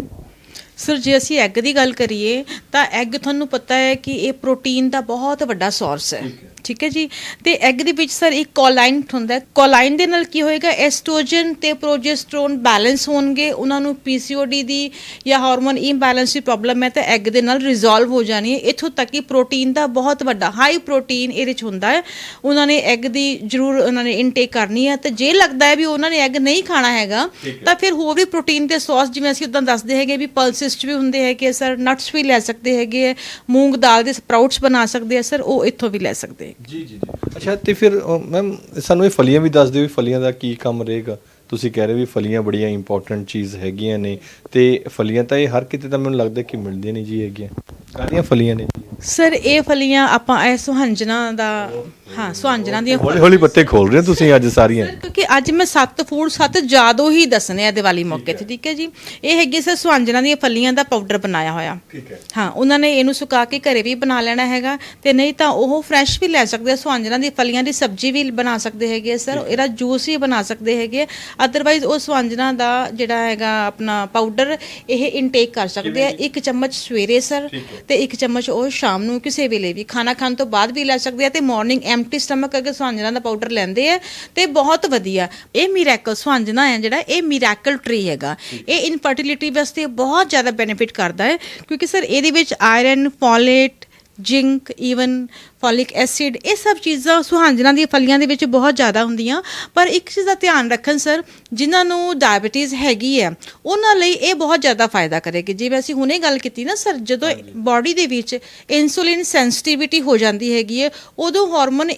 ਸਰ ਜੇ ਅਸੀਂ ਐਗ ਦੀ ਗੱਲ ਕਰੀਏ ਤਾਂ ਐਗ ਤੁਹਾਨੂੰ ਪਤਾ ਹੈ ਕਿ ਇਹ ਪ੍ਰੋਟੀਨ ਦਾ ਬਹੁਤ ਵੱਡਾ ਸੋਰਸ ਹੈ। ਠੀਕ ਹੈ ਜੀ? ਤੇ ਐਗ ਦੇ ਵਿੱਚ ਸਰ ਇੱਕ ਕੋਲਾਈਨ ਹੁੰਦਾ ਹੈ। ਕੋਲਾਈਨ ਦੇ ਨਾਲ ਕੀ ਹੋਏਗਾ? ਐਸਟ੍ਰੋਜਨ ਤੇ ਪ੍ਰੋਜੈਸਟਰੋਨ ਬੈਲੈਂਸ ਹੋਣਗੇ। ਉਹਨਾਂ ਨੂੰ ਪੀਸੀਓਡੀ ਦੀ ਜਾਂ ਹਾਰਮੋਨ ਇੰਬੈਲੈਂਸ ਦੀ ਪ੍ਰੋਬਲਮ ਹੈ ਤਾਂ ਐਗ ਦੇ ਨਾਲ ਰਿਜ਼ੋਲਵ ਹੋ ਜਾਣੀ ਹੈ। ਇੱਥੋਂ ਤੱਕ ਕਿ ਪ੍ਰੋਟੀਨ ਦਾ ਬਹੁਤ ਵੱਡਾ ਹਾਈ ਪ੍ਰੋਟੀਨ ਇਹਦੇ ਚ ਹੁੰਦਾ ਹੈ। ਉਹਨਾਂ ਨੇ ਐਗ ਦੀ ਜ਼ਰੂਰ ਉਹਨਾਂ ਨੇ ਇਨਟੇਕ ਕਰਨੀ ਹੈ। ਤੇ ਜੇ ਲੱਗਦਾ ਹੈ ਵੀ ਉਹਨਾਂ ਨੇ ਐਗ ਨਹੀਂ ਖਾਣਾ ਹੈਗਾ ਤਾਂ ਫਿਰ ਹੋਰ ਵੀ ਪ੍ਰੋਟੀਨ ਦੇ ਸੋਰਸ ਜਿਵੇਂ ਅਸੀਂ ਉਦਾਂ ਦੱਸਦੇ ਹੈਗੇ ਵੀ ਪਲਸਿਸ ਚ ਵੀ ਹੁੰਦੇ ਹੈਗੇ ਸਰ ਨਟਸ ਵੀ ਲੈ ਸਕਦੇ ਹੈਗੇ ਮੂੰਗ ਦਾਲ ਦੇ ਸਪਰਾਊਟਸ ਬਣਾ ਸਕਦੇ ਆ ਸਰ ਉਹ ਇੱਥੋਂ ਵੀ ਲੈ ਸਕਦੇ ਹੈ ਜੀ ਜੀ ਅੱਛਾ ਤੇ ਫਿਰ ਮੈਮ ਸਾਨੂੰ ਇਹ ਫਲੀਆਂ ਵੀ ਦੱਸ ਦਿਓ ਵੀ ਫਲੀਆਂ ਦਾ ਕੀ ਕੰਮ ਰਹੇਗਾ। ਤੁਸੀਂ ਕਹਿ ਰਹੇ ਵੀ ਫਲੀਆਂ ਬੜੀਆਂ ਇੰਪੋਰਟੈਂਟ ਚੀਜ਼ ਹੈਗੀਆਂ ਨੇ ਤੇ ਫਲੀਆਂ ਤਾਂ ਇਹ ਹਰ ਕਿਤੇ ਤਾਂ ਮੈਨੂੰ ਲੱਗਦਾ ਕਿ ਮਿਲਦੀਆਂ ਨਹੀਂ ਜੀ ਹੈਗੀਆਂ। ਕਾਹਦੀਆਂ ਫਲੀਆਂ ਨੇ ਜੀ? ਸਰ ਇਹ ਫਲੀਆਂ ਆਪਾਂ ਇਹ ਸੁਹੰਜਣਾ ਦਾ ਹਾਂ ਸੁਹੰਜਣਾ ਦੀਆਂ ਹੌਲੀ ਹੌਲੀ ਪੱਤੇ ਖੋਲ ਰਹੇ ਹੋ ਤੁਸੀਂ ਅੱਜ ਸਾਰੀਆਂ। ਸਰ, ਕਿਉਂਕਿ ਅੱਜ ਮੈਂ ਸੱਤ ਫੂਡ ਸੱਤ ਜਾਦੋ ਹੀ ਦੱਸਣੇ ਆ ਦੀਵਾਲੀ ਮੌਕੇ ਤੇ ਠੀਕ ਹੈ ਜੀ? ਇਹ ਹੈਗੀ ਸਰ ਸੁਹੰਜਣਾ ਦੀਆਂ ਫਲੀਆਂ ਦਾ ਪਾਊਡਰ ਬਣਾਇਆ ਹੋਇਆ। ਠੀਕ ਹੈ। ਹਾਂ ਉਹਨਾਂ ਨੇ ਇਹਨੂੰ ਸੁਕਾ ਕੇ ਘਰੇ ਵੀ ਬਣਾ ਲੈਣਾ ਹੈਗਾ ਤੇ ਨਹੀਂ ਤਾਂ ਉਹ ਫਰੈਸ਼ ਵੀ ਲੈ ਸਕਦੇ ਆ ਸੁਹੰਜਣਾ ਦੀ ਫਲੀਆਂ ਦੀ ਸਬਜ਼ੀ ਵੀ ਬਣਾ ਸਕਦੇ ਹੈਗੇ ਆ ਸਰ ਇਹਦਾ ਜੂਸ ਵੀ ਬਣਾ ਸਕਦੇ ਹੈਗੇ ਅਦਰਵਾਈਜ਼ ਉਹ ਸੁਹੰਜਣਾ ਦਾ ਜਿਹੜਾ ਹੈਗਾ ਆਪਣਾ ਪਾਊਡਰ ਇਹ ਇਨਟੇਕ ਕਰ ਸਕਦੇ ਆ। ਇੱਕ ਚਮਚ ਸਵੇਰੇ ਸਰ ਤੇ ਇੱਕ ਚਮਚ ਉਹ ਸ਼ਾਮ ਨੂੰ ਕਿਸੇ ਵੇਲੇ ਵੀ। ਖਾਣਾ ਖਾਣ ਤੋਂ ਬਾਅਦ ਵੀ ਲੈ ਸਕਦੇ ਆ ਤੇ ਮਾਰਨਿੰਗ ਐਮਟੀ ਸਟਮਕ ਅਗਰ ਸੁਹੰਜਣਾ ਦਾ ਪਾਊਡਰ ਲੈਂਦੇ ਆ ਤੇ ਬਹੁਤ ਵਧੀਆ। ਇਹ ਮਿਰੈਕਲ ਸੁਹੰਜਣਾ ਹੈ ਜਿਹੜਾ ਇਹ ਮਿਰੈਕਲ ਟਰੀ ਹੈਗਾ। ਇਹ ਇਨਫਰਟੀਲਿਟੀ ਵਾਸਤੇ ਬਹੁਤ ਜ਼ਿਆਦਾ ਬੈਨੀਫਿਟ ਕਰਦਾ ਹੈ ਕਿਉਂਕਿ ਸਰ ਇਹਦੇ ਵਿੱਚ iron folate zinc even folic acid ਇਹ ਸਭ ਚੀਜ਼ਾਂ ਸੁਹਾਂਜਣਾ ਦੀਆਂ ਫਲੀਆਂ ਦੇ ਵਿੱਚ ਬਹੁਤ ਜ਼ਿਆਦਾ ਹੁੰਦੀਆਂ। ਪਰ ਇੱਕ ਚੀਜ਼ ਦਾ ਧਿਆਨ ਰੱਖਣ ਸਰ ਜਿਨ੍ਹਾਂ ਨੂੰ ਡਾਇਬੀਟੀਜ਼ ਹੈਗੀ ਹੈ ਉਹਨਾਂ ਲਈ ਇਹ ਬਹੁਤ ਜ਼ਿਆਦਾ ਫਾਇਦਾ ਕਰੇਗੀ। ਜਿਵੇਂ ਅਸੀਂ ਹੁਣੇ ਗੱਲ ਕੀਤੀ ਨਾ ਸਰ ਜਦੋਂ ਬਾਡੀ ਦੇ ਵਿੱਚ ਇਨਸੂਲਿਨ ਸੈਂਸਿਟੀਵਿਟੀ ਹੋ ਜਾਂਦੀ ਹੈਗੀ ਹੈ ਉਦੋਂ ਹਾਰਮੋਨ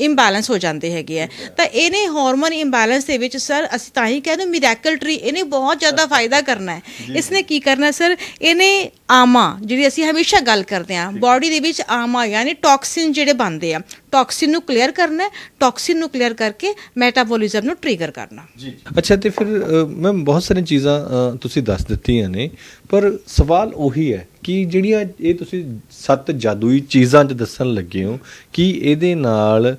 ਇੰਬੈਲੈਂਸ ਹੋ ਜਾਂਦੇ ਹੈਗੇ ਆ ਤਾਂ ਇਹਨੇ ਹਾਰਮੋਨ ਇੰਬੈਲੈਂਸ ਦੇ ਵਿੱਚ ਸਰ ਅਸੀਂ ਤਾਂ ਹੀ ਕਹਿੰਦੇ ਮਿਰੈਕਲ ਟਰੀ ਇਹਨੇ ਬਹੁਤ ਜ਼ਿਆਦਾ ਫਾਇਦਾ ਕਰਨਾ ਹੈ। ਇਸਨੇ ਕੀ ਕਰਨਾ ਸਰ ਇਹਨੇ ਆਮਾ ਜਿਹੜੀ ਅਸੀਂ ਹਮੇਸ਼ਾ ਗੱਲ ਕਰਦੇ ਆ ਬਾਡੀ ਦੇ ਵਿੱਚ ਆਮਾ ਯਾਨੀ ਟੌਕਸਿਨ ਜਿਹੜੇ ਬਣਦੇ ਆ ਟੌਕਸਿਨ ਨੂੰ ਕਲੀਅਰ ਕਰਨਾ ਹੈ ਟੌਕਸਿਨ ਨੂੰ ਕਲੀਅਰ ਕਰਕੇ ਮੈਟਾਬੋਲਿਜ਼ਮ ਨੂੰ ਟ੍ਰਿਗਰ ਕਰਨਾ। ਜੀ ਅੱਛਾ ਤੇ ਫਿਰ ਮੈਂ ਬਹੁਤ ਸਾਰੀਆਂ ਚੀਜ਼ਾਂ ਤੁਸੀਂ ਦੱਸ ਦਿੱਤੀਆਂ ਨੇ ਪਰ ਸਵਾਲ ਉਹੀ ਹੈ ਕਿ ਜਿਹੜੀਆਂ ਇਹ ਤੁਸੀਂ ਸੱਤ ਜਾਦੂਈ ਚੀਜ਼ਾਂ 'ਚ ਦੱਸਣ ਲੱਗੇ ਹੋ ਕਿ ਇਹਦੇ ਨਾਲ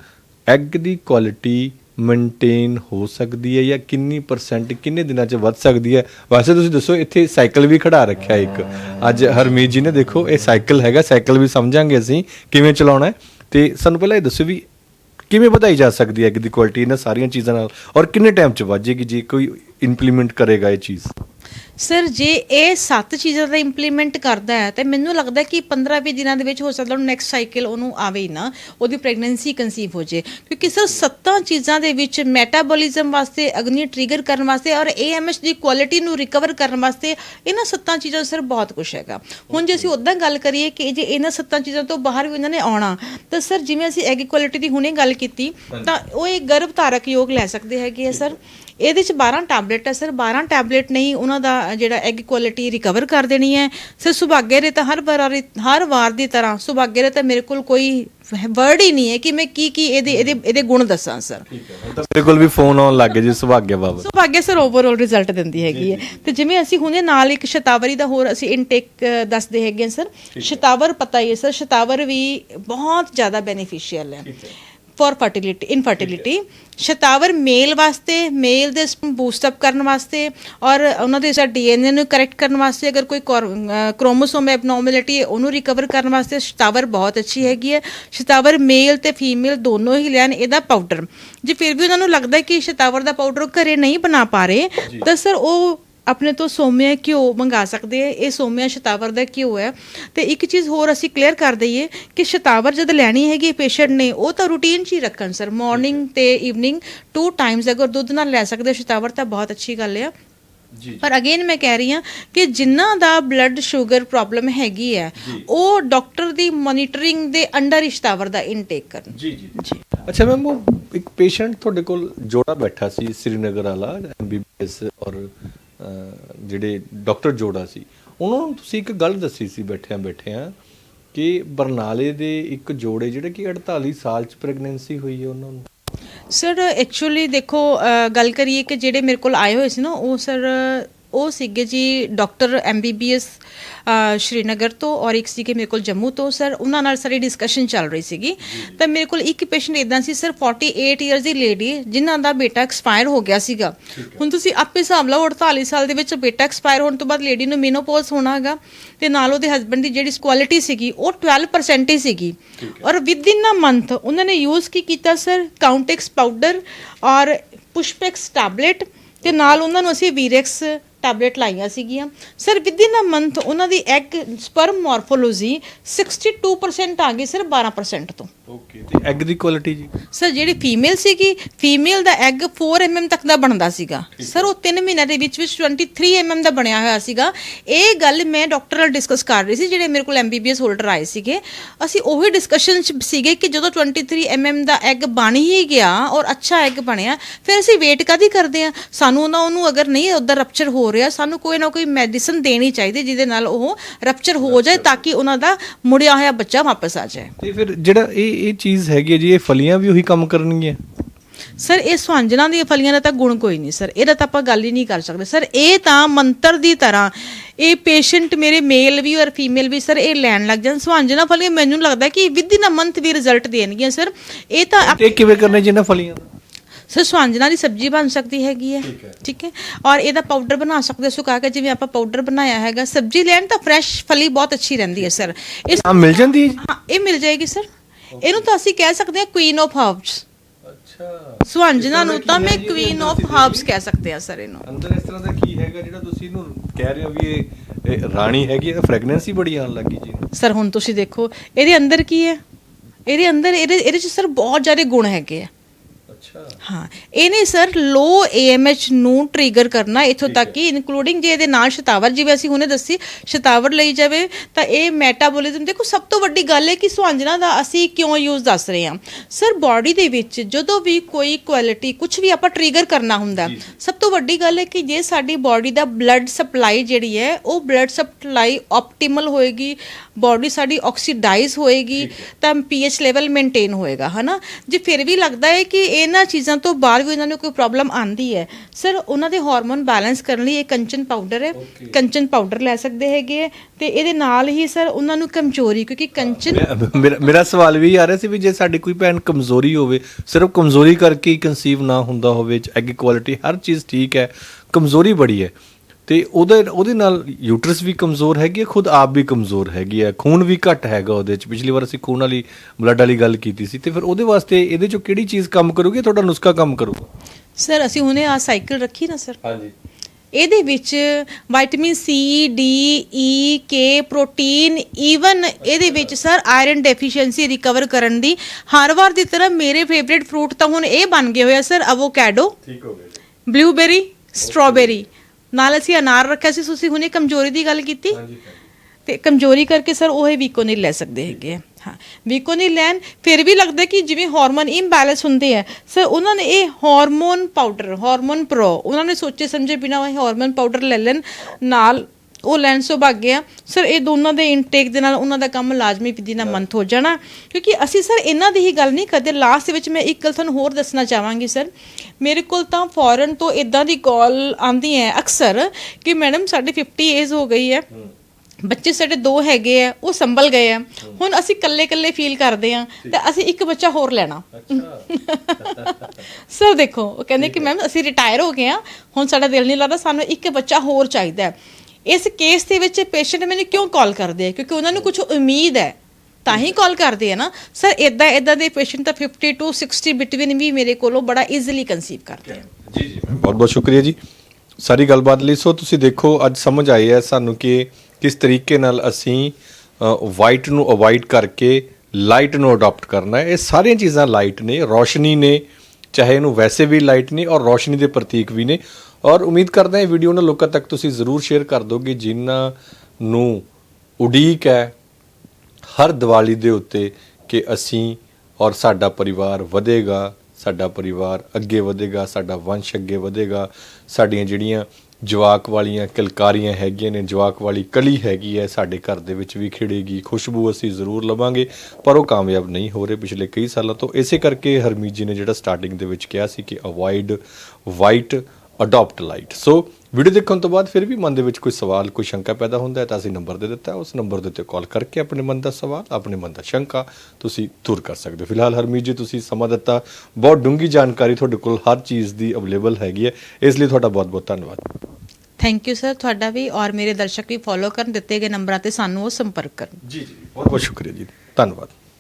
ਐਗ ਦੀ ਕੁਆਲਿਟੀ ਮੇਨਟੇਨ ਹੋ ਸਕਦੀ ਹੈ ਜਾਂ ਕਿੰਨੀ ਪਰਸੈਂਟ ਕਿੰਨੇ ਦਿਨਾਂ 'ਚ ਵੱਧ ਸਕਦੀ ਹੈ? ਵੈਸੇ ਤੁਸੀਂ ਦੱਸੋ ਇੱਥੇ ਸਾਈਕਲ ਵੀ ਖੜਾ ਰੱਖਿਆ ਇੱਕ। ਅੱਜ ਹਰਮੀਤ ਜੀ ਨੇ ਦੇਖੋ ਇਹ ਸਾਈਕਲ ਹੈਗਾ ਸਾਈਕਲ ਵੀ ਸਮਝਾਂਗੇ ਅਸੀਂ ਕਿਵੇਂ ਚਲਾਉਣਾ ਹੈ? ਤੇ ਸਾਨੂੰ ਪਹਿਲਾਂ ਇਹ ਦੱਸੋ ਵੀ ਕਿਵੇਂ ਵਧਾਈ ਜਾ ਸਕਦੀ ਹੈ ਐਗ ਦੀ ਕੁਆਲਿਟੀ ਇਹਨਾਂ ਸਾਰੀਆਂ ਚੀਜ਼ਾਂ ਨਾਲ ਔਰ ਕਿੰਨੇ ਟਾਈਮ 'ਚ ਵਧੇਗੀ ਜੇ ਕੋਈ ਇੰਪਲੀਮੈਂਟ ਕਰੇਗਾ ਇਹ ਚੀਜ਼? ਸਰ ਜੇ ਇਹ ਸੱਤ ਚੀਜ਼ਾਂ ਦਾ ਇੰਪਲੀਮੈਂਟ ਕਰਦਾ ਹੈ ਤੇ ਮੈਨੂੰ ਲੱਗਦਾ ਕਿ 15-20 ਦਿਨਾਂ ਦੇ ਵਿੱਚ ਹੋ ਸਕਦਾ ਉਹ ਨੈਕਸਟ ਸਾਈਕਲ ਉਹਨੂੰ ਆਵੇ ਹੀ ਨਾ ਉਹਦੀ ਪ੍ਰੈਗਨੈਂਸੀ ਕਨਸੀਵ ਹੋ ਜੇ। ਕਿਉਂਕਿ ਸਰ ਸੱਤਾਂ ਚੀਜ਼ਾਂ ਦੇ ਵਿੱਚ ਮੈਟਾਬੋਲਿਜ਼ਮ ਵਾਸਤੇ ਅਗਨੀ ਟ੍ਰਿਗਰ ਕਰਨ ਵਾਸਤੇ ਔਰ ਏਐਮਐਚ ਦੀ ਕੁਆਲਿਟੀ ਨੂੰ ਰਿਕਵਰ ਕਰਨ ਵਾਸਤੇ ਇਹਨਾਂ ਸੱਤਾਂ ਚੀਜ਼ਾਂ ਸਰ ਬਹੁਤ ਕੁਝ ਹੈਗਾ। ਹੁਣ ਜੇ ਅਸੀਂ ਉਦਾਂ ਗੱਲ ਕਰੀਏ ਕਿ ਜੇ ਇਹਨਾਂ ਸੱਤਾਂ ਚੀਜ਼ਾਂ ਤੋਂ ਬਾਹਰ ਵੀ ਉਹਨਾਂ ਨੇ ਆਉਣਾ ਤਾਂ ਸਰ ਜਿਵੇਂ ਅਸੀਂ ਐਗ ਕੁਆਲਿਟੀ ਦੀ ਹੁਣੇ ਗੱਲ ਕੀਤੀ ਤਾਂ ਉਹ ਇੱਕ ਗਰਭ ਧਾਰਕ ਯੋਗ ਲੈ ਸਕਦੇ ਹੈਗੇ ਆ ਸਰ ਇਹਦੇ ਚ 12 ਟੈਬਲੇਟ ਹੈ ਸਰ। 12 ਟੈਬਲੇਟ ਨਹੀਂ ਉਹਨਾਂ ਦਾ ਜਿਹੜਾ ਐਗ ਕੁਆਲਿਟੀ ਰਿਕਵਰ ਕਰ ਦੇਣੀ ਹੈ। ਸਰ ਸੁਭਾਗੇ ਰੇ ਤਾਂ ਹਰ ਵਾਰ ਹਰ ਵਾਰ ਦੀ ਤਰ੍ਹਾਂ ਸੁਭਾਗੇ ਰੇ ਤਾਂ ਮੇਰੇ ਕੋਲ ਕੋਈ ਵਰਡ ਹੀ ਨਹੀਂ ਹੈ ਕਿ ਮੈਂ ਕੀ ਕੀ ਇਹਦੇ ਇਹਦੇ ਇਹਦੇ ਗੁਣ ਦੱਸਾਂ ਸਰ। ਮੇਰੇ ਕੋਲ ਵੀ ਫੋਨ ਆਉਣ ਲੱਗ ਗਏ ਜੀ ਸੁਭਾਗਿਆ ਬਾਬਤ ਸੁਭਾਗੇ ਸਰ ਓਵਰਆਲ ਰਿਜ਼ਲਟ ਦਿੰਦੀ ਹੈਗੀ ਹੈ। ਤੇ ਜਿਵੇਂ ਅਸੀਂ ਹੁਣੇ ਨਾਲ ਇੱਕ ਸ਼ਤਾਵਰੀ ਦਾ ਹੋਰ ਅਸੀਂ ਇਨਟੇਕ ਦੱਸਦੇ ਹੈਗੇ ਸਰ। ਸ਼ਤਾਵਰ ਪਤਾ ਹੀ ਹੈ ਸਰ ਸ਼ਤਾਵਰ ਵੀ ਬਹੁਤ ਜ਼ਿਆਦਾ ਬੈਨੀਫੀਸ਼ੀਅਲ ਹੈ। For fertility infertility shatavar male ਵਾਸਤੇ ਮੇਲ ਦੇ ਬੂਸਟ ਅਪ ਕਰਨ ਵਾਸਤੇ ਔਰ ਉਹਨਾਂ ਦੇ ਡੀਐਨਏ ਨੂੰ ਕਰੈਕਟ ਕਰਨ ਵਾਸਤੇ ਅਗਰ ਕੋਈ ਕ੍ਰੋਮੋਸੋਮ ਐਬਨੋਰਮੈਲਿਟੀ ਹੈ ਉਹਨੂੰ ਰਿਕਵਰ ਕਰਨ ਵਾਸਤੇ ਸ਼ਤਾਵਰ ਬਹੁਤ ਅੱਛੀ ਹੈਗੀ ਹੈ। ਸ਼ਤਾਵਰ ਮੇਲ ਤੇ ਫੀਮੇਲ ਦੋਨੋਂ ਹੀ ਲੈਣ ਇਹਦਾ ਪਾਊਡਰ ਜੇ ਫਿਰ ਵੀ ਉਹਨਾਂ ਨੂੰ ਲੱਗਦਾ ਕਿ ਸ਼ਤਾਵਰ ਦਾ ਪਾਊਡਰ ਘਰੇ ਨਹੀਂ ਬਣਾ ਪਾ ਰਹੇ ਤਾਂ ਸਰ ਉਹ ਆਪਣੇ ਤੋਂ ਸੋਮਿਆ ਘਿਓ ਮੰਗਾ ਸਕਦੇ ਆ ਇਹ ਸੋਮਿਆ ਸ਼ਤਾਵਰ ਦਾ ਘਿਓ ਹੈ। ਤੇ ਇੱਕ ਚੀਜ਼ ਹੋਰ ਅਸੀਂ ਕਲੀਅਰ ਕਰ ਦਈਏ ਕਿ ਸ਼ਤਾਵਰ ਜਦ ਲੈਣੀ ਹੈਗੀ ਪੇਸ਼ੈਂਟ ਨੇ ਉਹ ਤਾਂ ਰੂਟੀਨ 'ਚ ਹੀ ਰੱਖਣ ਸਰ ਮਾਰਨਿੰਗ ਤੇ ਈਵਨਿੰਗ ਟੂ ਟਾਈਮਸ ਅਗਰ ਦੁੱਧ ਨਾਲ ਲੈ ਸਕਦੇ ਹੋ ਸ਼ਤਾਵਰ ਤਾਂ ਬਹੁਤ ਅੱਛੀ ਗੱਲ ਆ। ਜੀ ਪਰ ਅਗੇਨ ਮੈਂ ਕਹਿ ਰਹੀ ਹਾਂ ਕਿ ਜਿਨ੍ਹਾਂ ਦਾ ਬਲੱਡ ਸ਼ੂਗਰ ਪ੍ਰੋਬਲਮ ਹੈਗੀ ਹੈ ਉਹ ਡਾਕਟਰ ਦੀ ਮੋਨੀਟਰਿੰਗ ਦੇ ਅੰਡਰ ਹੀ ਸ਼ਤਾਵਰ ਦਾ ਇਨਟੇਕ ਕਰਨ। ਜੀ ਜੀ। ਅੱਛਾ ਮੈਮ ਉਹ ਇੱਕ ਪੇਸ਼ੈਂਟ ਤੁਹਾਡੇ ਕੋਲ ਜੋੜਾ ਬੈਠਾ ਸੀ ਸ੍ਰੀਨਗਰ ਵਾਲਾ ਐਮਬੀਬੀਐਸ ਔਰ ਜਿਹੜੇ ਡਾਕਟਰ ਜੋੜਾ ਸੀ, ਉਹਨਾਂ ਨੂੰ ਤੁਸੀਂ ਇੱਕ ਗੱਲ ਦੱਸੀ ਸੀ ਬੈਠਿਆਂ ਬੈਠਿਆਂ ਕਿ ਬਰਨਾਲੇ ਦੇ ਇੱਕ ਜੋੜੇ ਜਿਹੜੇ ਕਿ 48 ਸਾਲ ਚ ਪ੍ਰੈਗਨੈਂਸੀ ਹੋਈ ਹੈ ਉਹਨਾਂ ਨੂੰ। ਸਰ ਐਕਚੁਅਲੀ ਦੇਖੋ ਗੱਲ ਕਰੀਏ ਕਿ ਜਿਹੜੇ ਮੇਰੇ ਕੋਲ ਆਏ ਹੋਏ ਸੀ ਨਾ, ਉਹ ਸਰ ਉਹ ਸੀਗੇ ਜੀ ਡਾਕਟਰ ਐਮਬੀਬੀਐਸ ਸ਼੍ਰੀਨਗਰ ਤੋਂ ਔਰ ਇੱਕ ਸੀਗੇ ਮੇਰੇ ਕੋਲ ਜੰਮੂ ਤੋਂ ਸਰ ਉਹਨਾਂ ਨਾਲ ਸਾਰੀ ਡਿਸਕਸ਼ਨ ਚੱਲ ਰਹੀ ਸੀਗੀ। ਤਾਂ ਮੇਰੇ ਕੋਲ ਇੱਕ ਪੇਸ਼ੈਂਟ ਇਦਾਂ ਸੀ ਸਰ 48 ਇਅਰਸ ਦੀ ਲੇਡੀ ਜਿਨ੍ਹਾਂ ਦਾ ਬੇਟਾ ਐਕਸਪਾਇਰ ਹੋ ਗਿਆ ਸੀਗਾ। ਹੁਣ ਤੁਸੀਂ ਆਪੇ ਹਿਸਾਬ ਲਾਓ 48 ਸਾਲ ਦੇ ਵਿੱਚ ਬੇਟਾ ਐਕਸਪਾਇਰ ਹੋਣ ਤੋਂ ਬਾਅਦ ਲੇਡੀ ਨੂੰ ਮੀਨੋਪੌਜ਼ ਹੋਣਾ ਹੈਗਾ ਤੇ ਨਾਲ ਉਹਦੇ ਹਸਬੰਡ ਦੀ ਜਿਹੜੀ ਕੁਆਲਿਟੀ ਸੀਗੀ ਉਹ 12% ਹੀ ਸੀਗੀ। ਔਰ ਵਿਦ ਇਨ ਅ ਮੰਥ ਉਹਨਾਂ ਨੇ ਯੂਜ਼ ਕੀ ਕੀਤਾ ਸਰ? ਕਾਊਂਟੈਕਸ ਪਾਊਡਰ ਔਰ ਪੁਸ਼ਪੈਕਸ ਟੈਬਲੇਟ ਤੇ ਨਾਲ ਉਹਨਾਂ ਨੂੰ ਅਸੀਂ ਵੀਰੈਕਸ ਟੈਬਲੇਟ ਲਾਈਆਂ ਸੀਗੀਆਂ। Sir within a month ਉਹਨਾਂ ਦੀ ਐਗ ਸਪਰਮ ਮਾਰਫੋਲੋਜੀ 62% ਆ ਗਈ ਸਰ 12% ਤੋਂ। ਓਕੇ ਤੇ ਐਗ ਦੀ ਕੁਆਲਿਟੀ ਜੀ? ਸਰ ਜਿਹੜੀ ਫੀਮੇਲ ਸੀਗੀ ਫੀਮੇਲ ਦਾ ਐਗ 4 mm ਤੱਕ ਦਾ ਬਣਦਾ ਸੀਗਾ। ਸਰ ਉਹ 3 ਮਹੀਨਿਆਂ ਦੇ ਵਿੱਚ ਵਿੱਚ 23 mm ਦਾ ਬਣਿਆ ਹੋਇਆ ਸੀਗਾ। ਇਹ ਗੱਲ ਮੈਂ ਡਾਕਟਰ ਨਾਲ ਡਿਸਕਸ ਕਰ ਰਹੀ ਸੀ ਜਿਹੜੇ ਮੇਰੇ ਕੋਲ ਐਮਬੀਬੀਐਸ ਹੋਲਡਰ ਆਏ ਸੀਗੇ। ਅਸੀਂ ਉਹੀ ਡਿਸਕਸ਼ਨ ਚ ਸੀਗੇ ਕਿ ਜਦੋਂ 23 mm ਦਾ ਐਗ ਬਣ ਹੀ ਗਿਆ ਔਰ ਅੱਛਾ ਐਗ ਬਣਿਆ ਫਿਰ ਅਸੀਂ ਵੇਟ ਕਾਦੀ ਕਰਦੇ ਆ ਸਾਨੂੰ ਨਾ ਉਹਨੂੰ ਅਗਰ ਨਹੀਂ ਉਧਰ ਰਪਚਰ ਹੋ ਰਿਹਾ ਸਾਨੂੰ ਕੋਈ ਨਾ ਕੋਈ ਮੈਡੀਸਨ ਦੇਣੀ ਚਾਹੀਦੀ ਜਿਹਦੇ ਨਾਲ ਉਹ ਰਪਚਰ ਹੋ ਜਾਏ ਤਾਂ ਕਿ ਉਹਨਾਂ ਦਾ ਮੁੜਿਆ ਹੋਇਆ ਬੱਚਾ ਵਾਪਸ ਆ ਜਾਏ। ਤੇ ਫਿਰ ਜਿਹੜਾ ਇਹ ਇਹ ਚੀਜ਼ ਹੈਗੀ ਹੈ ਜੀ ਇਹ ਫਲੀਆਂ ਵੀ ਉਹੀ ਕੰਮ ਕਰਨਗੀਆਂ? ਸਰ ਇਹ ਸੁਹੰਜਣਾ ਦੀਆਂ ਫਲੀਆਂ ਦਾ ਤਾਂ ਗੁਣ ਕੋਈ ਨਹੀਂ ਸਰ ਇਹਦਾ ਤਾਂ ਆਪਾਂ ਗੱਲ ਹੀ ਨਹੀਂ ਕਰ ਸਕਦੇ। ਸਰ ਇਹ ਤਾਂ ਮੰਤਰ ਦੀ ਤਰ੍ਹਾਂ ਇਹ ਪੇਸ਼ੈਂਟ ਮੇਰੇ ਮੇਲ ਵੀ ਔਰ ਫੀਮੇਲ ਵੀ ਸਰ ਇਹ ਲੈਣ ਲੱਗ ਜਾਣ। ਸੁਹੰਜਣਾ ਫਲੀਆਂ ਮੈਨੂੰ ਲੱਗਦਾ ਕਿ ਵਿਦ ਇਨ ਅ ਮੰਥ ਵੀ ਰਿਜ਼ਲਟ ਦੇਣਗੀਆਂ ਸਰ। ਇਹ ਤਾਂ ਇਹ ਕਿਵੇਂ ਕਰਨੇ ਜੀ ਇਹਨਾਂ ਫਲੀਆਂ ਦਾ? ਸਰ ਸੁਹੰਜਣਾ ਦੀ ਸਬਜ਼ੀ ਬਣ ਸਕਦੀ ਹੈਗੀ ਹੈ। ਠੀਕ ਹੈ। ਔਰ ਇਹਦਾ ਪਾਊਡਰ ਬਣਾ ਸਕਦੇ ਹੋ ਸੁਕਾ ਕੇ ਜਿਵੇਂ ਆਪਾਂ ਪਾਊਡਰ ਬਣਾਇਆ ਹੈਗਾ। ਸਬਜ਼ੀ ਲੈਣ ਤਾਂ ਫਰੈਸ਼ ਫਲੀ ਬਹੁਤ ਅੱਛੀ ਰਹਿੰਦੀ ਹੈ ਸਰ। ਇਸ ਆ ਮਿਲ ਜਾਂਦੀ ਹੈ ਜੀ? ਹਾਂ ਇਹ ਮਿਲ ਜਾਏਗੀ ਸਰ। ਇਹਨੂੰ ਤਾਂ ਅਸੀਂ ਕਹਿ ਸਕਦੇ ਹਾਂ ਕੁਈਨ ਆਫ ਹਰਬਸ ਅੱਛਾ। ਸੁਹੰਜਣਾ ਨੂੰ ਤਾਂ ਮੈਂ ਕੁਈਨ ਆਫ ਹਰਬਸ ਕਹਿ ਸਕਦੇ ਆ ਸਰ ਇਹਨੂੰ। ਅੰਦਰ ਇਸ ਤਰ੍ਹਾਂ ਦਾ ਕੀ ਹੈਗਾ ਜਿਹੜਾ ਤੁਸੀਂ ਇਹਨੂੰ ਕਹਿ ਰਹੇ ਹੋ ਵੀ ਇਹ ਇਹ ਰਾਣੀ ਹੈਗੀ ਹੈ ਫ੍ਰੈਗਨੈਂਸ ਬੜੀ ਆਉਣ ਲੱਗੀ ਜੀ। ਸਰ ਹੁਣ ਤੁਸੀਂ ਦੇਖੋ ਇਹਦੇ ਅੰਦਰ ਕੀ ਹੈ? ਇਹਦੇ ਅੰਦਰ ਇਹਦੇ ਇਹਦੇ ਚ ਸਰ ਬਹੁਤ ਜ਼ਿਆਦਾ ਗੁਣ ਹੈਗੇ ਆ। ਅੱਛਾ। ਹਾਂ ਇਹਨੇ ਸਰ ਲੋ AMH ਨੂੰ ਟ੍ਰਿਗਰ ਕਰਨਾ ਇਥੋਂ ਤੱਕ ਕਿ ਇਨਕਲੂਡਿੰਗ ਜੇ ਇਹਦੇ ਨਾਲ ਸ਼ਤਾਵਰ ਜਿਵੇਂ ਅਸੀਂ ਹੁਣੇ ਦੱਸੀ ਸ਼ਤਾਵਰ ਲਈ ਜਾਵੇ ਤਾਂ ਇਹ ਮੈਟਾਬੋਲਿਜ਼ਮ ਦੇਖੋ ਸਭ ਤੋਂ ਵੱਡੀ ਗੱਲ ਹੈ ਕਿ ਸੁਹੰਜਣਾ ਦਾ ਅਸੀਂ ਕਿਉਂ ਯੂਜ਼ ਦੱਸ ਰਹੇ ਹਾਂ। ਸਰ ਬਾਡੀ ਦੇ ਵਿੱਚ ਜਦੋਂ ਵੀ ਕੋਈ ਕੁਆਲਿਟੀ ਕੁਝ ਵੀ ਆਪਾਂ ਟ੍ਰਿਗਰ ਕਰਨਾ ਹੁੰਦਾ ਸਭ ਤੋਂ ਵੱਡੀ ਗੱਲ ਹੈ ਕਿ ਜੇ ਸਾਡੀ ਬਾਡੀ ਦਾ ਬਲੱਡ ਸਪਲਾਈ ਜਿਹੜੀ ਹੈ ਉਹ ਬਲੱਡ ਸਪਲਾਈ ਆਪਟੀਮਲ ਹੋਏਗੀ ਬਾਡੀ ਸਾਡੀ ਆਕਸੀਡਾਈਜ਼ ਹੋਏਗੀ ਤਾਂ ਪੀਐਚ ਲੈਵਲ ਮੇਨਟੇਨ ਹੋਏਗਾ ਹਨਾ? ਜੇ ਫਿਰ ਵੀ ਲੱਗਦਾ ਹੈ ਕਿ ਇਹਨਾਂ ਚੀਜ਼ਾਂ ਤੋਂ ਬਾਅਦ ਵੀ ਉਹਨਾਂ ਨੂੰ ਕੋਈ ਪ੍ਰੋਬਲਮ ਆਂਦੀ ਹੈ। ਸਰ ਉਹਨਾਂ ਦੇ ਹਾਰਮੋਨ ਬੈਲੈਂਸ ਕਰਨ ਲਈ ਇਹ ਕੰਚਨ ਪਾਊਡਰ ਹੈ। ਕੰਚਨ ਪਾਊਡਰ ਲੈ ਸਕਦੇ ਹੈਗੇ ਹੈ ਤੇ ਇਹਦੇ ਨਾਲ ਹੀ ਸਰ ਉਹਨਾਂ ਨੂੰ ਕਮਜ਼ੋਰੀ ਕਿਉਂਕਿ ਕੰਚਨ ਮੇਰਾ- ਮੇਰਾ ਮੇਰਾ ਸਵਾਲ ਵੀ ਆ ਰਿਹਾ ਸੀ ਵੀ ਜੇ ਸਾਡੀ ਕੋਈ ਭੈਣ ਕਮਜ਼ੋਰੀ ਹੋਵੇ ਸਿਰਫ ਕਮਜ਼ੋਰੀ ਕਰਕੇ ਹੀ ਕਨਸੀਵ ਨਾ ਹੁੰਦਾ ਹੋਵੇ ਐਗ ਕੁਆਲਿਟੀ ਹਰ ਚੀਜ਼ ਠੀਕ ਹੈ ਕਮਜ਼ੋਰੀ ਬੜੀ ਹੈ। ਤੇ ਉਹਦੇ ਉਹਦੇ ਨਾਲ ਯੂਟਰਸ ਵੀ ਕਮਜ਼ੋਰ ਹੈਗੀ ਹੈ ਖੁਦ ਆਪ ਵੀ ਕਮਜ਼ੋਰ ਹੈਗੀ ਹੈ ਖੂਨ ਵੀ ਘੱਟ ਹੈਗਾ ਉਹਦੇ ਚ। ਪਿਛਲੀ ਵਾਰ ਅਸੀਂ ਖੂਨ ਵਾਲੀ ਬਲੱਡ ਵਾਲੀ ਗੱਲ ਕੀਤੀ ਸੀ ਤੇ ਫਿਰ ਉਹਦੇ ਵਾਸਤੇ ਇਹਦੇ ਚੋਂ ਕਿਹੜੀ ਚੀਜ਼ ਕੰਮ ਕਰੂਗੀ ਤੁਹਾਡਾ ਨੁਸਖਾ ਕੰਮ ਕਰੂਗਾ? ਸਰ ਅਸੀਂ ਹੁਣੇ ਆ ਸਾਈਕਲ ਰੱਖੀ ਨਾ ਸਰ। ਹਾਂਜੀ। ਇਹਦੇ ਵਿੱਚ vitamin C D E K protein even ਇਹਦੇ ਵਿੱਚ ਸਰ ਆਇਰਨ ਡੈਫੀਸ਼ੀਐਂਸੀ ਰਿਕਵਰ ਕਰਨ ਦੀ ਹਰ ਵਾਰ ਦੀ ਤਰ੍ਹਾਂ ਮੇਰੇ ਫੇਵਰਿਟ ਫਰੂਟ ਤਾਂ ਹੁਣ ਇਹ ਬਣ ਗਏ ਹੋਇਆ ਸਰ ਅਵੋਕੈਡੋ ਠੀਕ ਹੋ ਗਿਆ ਬਲੂਬੇਰੀ ਸਟ੍ਰਾਬੇਰੀ ਨਾਲ ਅਸੀਂ ਅਨਾਰ ਰੱਖਿਆ ਸੀ ਤੁਸੀਂ ਹੁਣੇ ਕਮਜ਼ੋਰੀ ਦੀ ਗੱਲ ਕੀਤੀ ਤੇ ਕਮਜ਼ੋਰੀ ਕਰਕੇ ਸਰ ਉਹ ਵੀਕੋ ਨਹੀਂ ਲੈ ਸਕਦੇ ਹੈਗੇ। ਹਾਂ ਵੀਕੋ ਨਹੀਂ ਲੈਣ ਫਿਰ ਵੀ ਲੱਗਦਾ ਕਿ ਜਿਵੇਂ ਹਾਰਮੋਨ ਇੰਬੈਲੈਂਸ ਹੁੰਦੇ ਆ ਸਰ ਉਹਨਾਂ ਨੇ ਇਹ ਹਾਰਮੋਨ ਪਾਊਡਰ ਹਾਰਮੋਨ ਪ੍ਰੋ ਉਹਨਾਂ ਨੇ ਸੋਚੇ ਸਮਝੇ ਬਿਨਾ ਉਹ ਹਾਰਮੋਨ ਪਾਊਡਰ ਲੈ ਲੈਣ ਨਾਲ ਉਹ ਲੈਣ ਸੋ ਭਾਗ ਗਿਆ ਸਰ ਇਹ ਦੋਨਾਂ ਦੇ ਇਨਟੇਕ ਦੇ ਨਾਲ ਉਹਨਾਂ ਦਾ ਕੰਮ ਲਾਜ਼ਮੀ ਵਿਧੀ ਨਾਲ ਮੰਥ ਹੋ ਜਾਣਾ। ਕਿਉਂਕਿ ਅਸੀਂ ਸਰ ਇਹਨਾਂ ਦੀ ਹੀ ਗੱਲ ਨਹੀਂ ਕਰਦੇ। ਲਾਸਟ ਦੇ ਵਿੱਚ ਮੈਂ ਇੱਕ ਗੱਲ ਤੁਹਾਨੂੰ ਹੋਰ ਦੱਸਣਾ ਚਾਹਾਂਗੀ ਸਰ। ਮੇਰੇ ਕੋਲ ਤਾਂ ਫੋਰਨ ਤੋਂ ਇਦਾਂ ਦੀ ਕਾਲ ਆਂਦੀ ਹੈ ਅਕਸਰ ਕਿ ਮੈਡਮ ਸਾਡੀ 50 ਏਜ ਹੋ ਗਈ ਹੈ। ਬੱਚੇ ਸਾਡੇ ਦੋ ਹੈਗੇ ਆ ਉਹ ਸੰਭਲ ਗਏ ਆ। ਹੁਣ ਅਸੀਂ ਇਕੱਲੇ ਇਕੱਲੇ ਫੀਲ ਕਰਦੇ ਆ ਤੇ ਅਸੀਂ ਇੱਕ ਬੱਚਾ ਹੋਰ ਲੈਣਾ। ਸਰ ਦੇਖੋ ਉਹ ਕਹਿੰਦੇ ਕਿ ਮੈਮ ਅਸੀਂ ਰਿਟਾਇਰ ਹੋ ਗਏ ਆ ਹੁਣ ਸਾਡਾ ਦਿਲ ਨਹੀਂ ਲੱਗਦਾ ਸਾਨੂੰ ਇੱਕ ਬੱਚਾ ਹੋਰ ਚਾਹੀਦਾ ਹੈ। ਇਸ ਕੇਸ ਦੇ ਵਿੱਚ ਪੇਸ਼ੈਂਟ ਮੈਨੂੰ ਕਿਉਂ ਕਾਲ ਕਰਦੇ ਆ? ਕਿਉਂਕਿ ਉਹਨਾਂ ਨੂੰ ਕੁਝ ਉਮੀਦ ਹੈ। ਤਾਂ ਹੀ ਕਾਲ ਕਰਦੇ ਆ ਨਾ। ਸਰ ਇਦਾਂ ਇਦਾਂ ਦੇ ਪੇਸ਼ੈਂਟ ਤਾਂ 50 ਟੂ 60 ਬਿਟਵੀਨ ਵੀ ਮੇਰੇ ਕੋਲੋਂ ਬੜਾ ਈਜ਼ੀਲੀ ਕਨਸੀਵ ਕਰਦੇ ਆ। ਜੀ ਜੀ ਬਹੁਤ ਬਹੁਤ ਸ਼ੁਕਰੀਆ ਜੀ। ਸਾਰੀ ਗੱਲਬਾਤ ਲਈ। ਸੋ ਤੁਸੀਂ ਦੇਖੋ, ਅੱਜ ਸਮਝ ਆਈ ਹੈ ਸਾਨੂੰ ਕਿ ਕਿਸ ਤਰੀਕੇ ਨਾਲ ਅਸੀਂ ਵਾਈਟ ਨੂੰ ਅਵੋਇਡ ਕਰਕੇ ਲਾਈਟ ਨੂੰ ਅਡਾਪਟ ਕਰਨਾ ਹੈ। ਇਹ ਸਾਰੀਆਂ ਚੀਜ਼ਾਂ ਲਾਈਟ ਨੇ, ਰੋਸ਼ਨੀ ਨੇ। ਚਾਹੇ ਇਹਨੂੰ ਵੈਸੇ ਵੀ ਲਾਈਟ ਨੇ ਔਰ ਰੋਸ਼ਨੀ ਦੇ ਪ੍ਰਤੀਕ ਵੀ ਨੇ। ਔਰ ਉਮੀਦ ਕਰਦਾ ਹਾਂ ਇਹ ਵੀਡੀਓ ਨੂੰ ਲੋਕਾਂ ਤੱਕ ਤੁਸੀਂ ਜ਼ਰੂਰ ਸ਼ੇਅਰ ਕਰ ਦੋਗੇ, ਜਿਨ੍ਹਾਂ ਨੂੰ ਉਡੀਕ ਹੈ ਹਰ ਦੀਵਾਲੀ ਦੇ ਉੱਤੇ ਕਿ ਅਸੀਂ ਔਰ ਸਾਡਾ ਪਰਿਵਾਰ ਵਧੇਗਾ, ਸਾਡਾ ਪਰਿਵਾਰ ਅੱਗੇ ਵਧੇਗਾ, ਸਾਡਾ ਵੰਸ਼ ਅੱਗੇ ਵਧੇਗਾ, ਸਾਡੀਆਂ ਜਿਹੜੀਆਂ ਜਵਾਕ ਵਾਲੀਆਂ ਕਿਲਕਾਰੀਆਂ ਹੈਗੀਆਂ ਨੇ, ਜਵਾਕ ਵਾਲੀ ਕਲੀ ਹੈਗੀ ਹੈ, ਸਾਡੇ ਘਰ ਦੇ ਵਿੱਚ ਵੀ ਖਿੜੇਗੀ, ਖੁਸ਼ਬੂ ਅਸੀਂ ਜ਼ਰੂਰ ਲਵਾਂਗੇ, ਪਰ ਉਹ ਕਾਮਯਾਬ ਨਹੀਂ ਹੋ ਰਹੇ ਪਿਛਲੇ ਕਈ ਸਾਲਾਂ ਤੋਂ। ਇਸੇ ਕਰਕੇ ਹਰਮੀਤ ਜੀ ਨੇ ਜਿਹੜਾ ਸਟਾਰਟਿੰਗ ਦੇ ਵਿੱਚ ਕਿਹਾ ਸੀ ਕਿ avoid white adapt light so video ਦੇਖਣ ਤੋਂ ਬਾਅਦ ਫਿਰ ਵੀ ਮਨ ਦੇ ਵਿੱਚ ਕੋਈ ਸਵਾਲ ਕੋਈ ਸ਼ੰਕਾ ਪੈਦਾ ਹੁੰਦਾ ਹੈ ਤਾਂ ਅਸੀਂ ਨੰਬਰ ਦੇ ਦਿੱਤਾ। ਉਸ ਨੰਬਰ ਦੇ ਉੱਤੇ ਕਾਲ ਕਰਕੇ ਆਪਣੇ ਮਨ ਦਾ ਸਵਾਲ ਆਪਣੇ ਮਨ ਦਾ ਸ਼ੰਕਾ ਤੁਸੀਂ ਦੂਰ ਕਰ ਸਕਦੇ ਹੋ। ਫਿਲਹਾਲ ਹਰਮੀਤ ਜੀ ਤੁਸੀਂ ਸਮਾਂ ਦਿੱਤਾ। ਬਹੁਤ ਡੂੰਗੀ ਜਾਣਕਾਰੀ ਤੁਹਾਡੇ ਕੋਲ ਹਰ ਚੀਜ਼ ਦੀ ਅਵੇਲੇਬਲ ਹੈਗੀ ਹੈ। ਇਸ ਲਈ ਤੁਹਾਡਾ ਬਹੁਤ ਬਹੁਤ ਧੰਨਵਾਦ। ਥੈਂਕ ਯੂ ਸਰ ਤੁਹਾਡਾ ਵੀ ਔਰ ਮੇਰੇ ਦਰਸ਼ਕ ਵੀ ਫੋਲੋ ਕਰਨ ਦਿੱਤੇ ਗਏ ਨੰਬਰਾਂ ਤੇ ਸਾਨੂੰ ਉਹ ਸੰਪਰਕ ਕਰਨ। ਜੀ ਜੀ। ਬਹੁਤ ਬਹੁਤ ਸ਼ੁਕਰੀਆ ਜੀ। ਧੰਨਵਾਦ।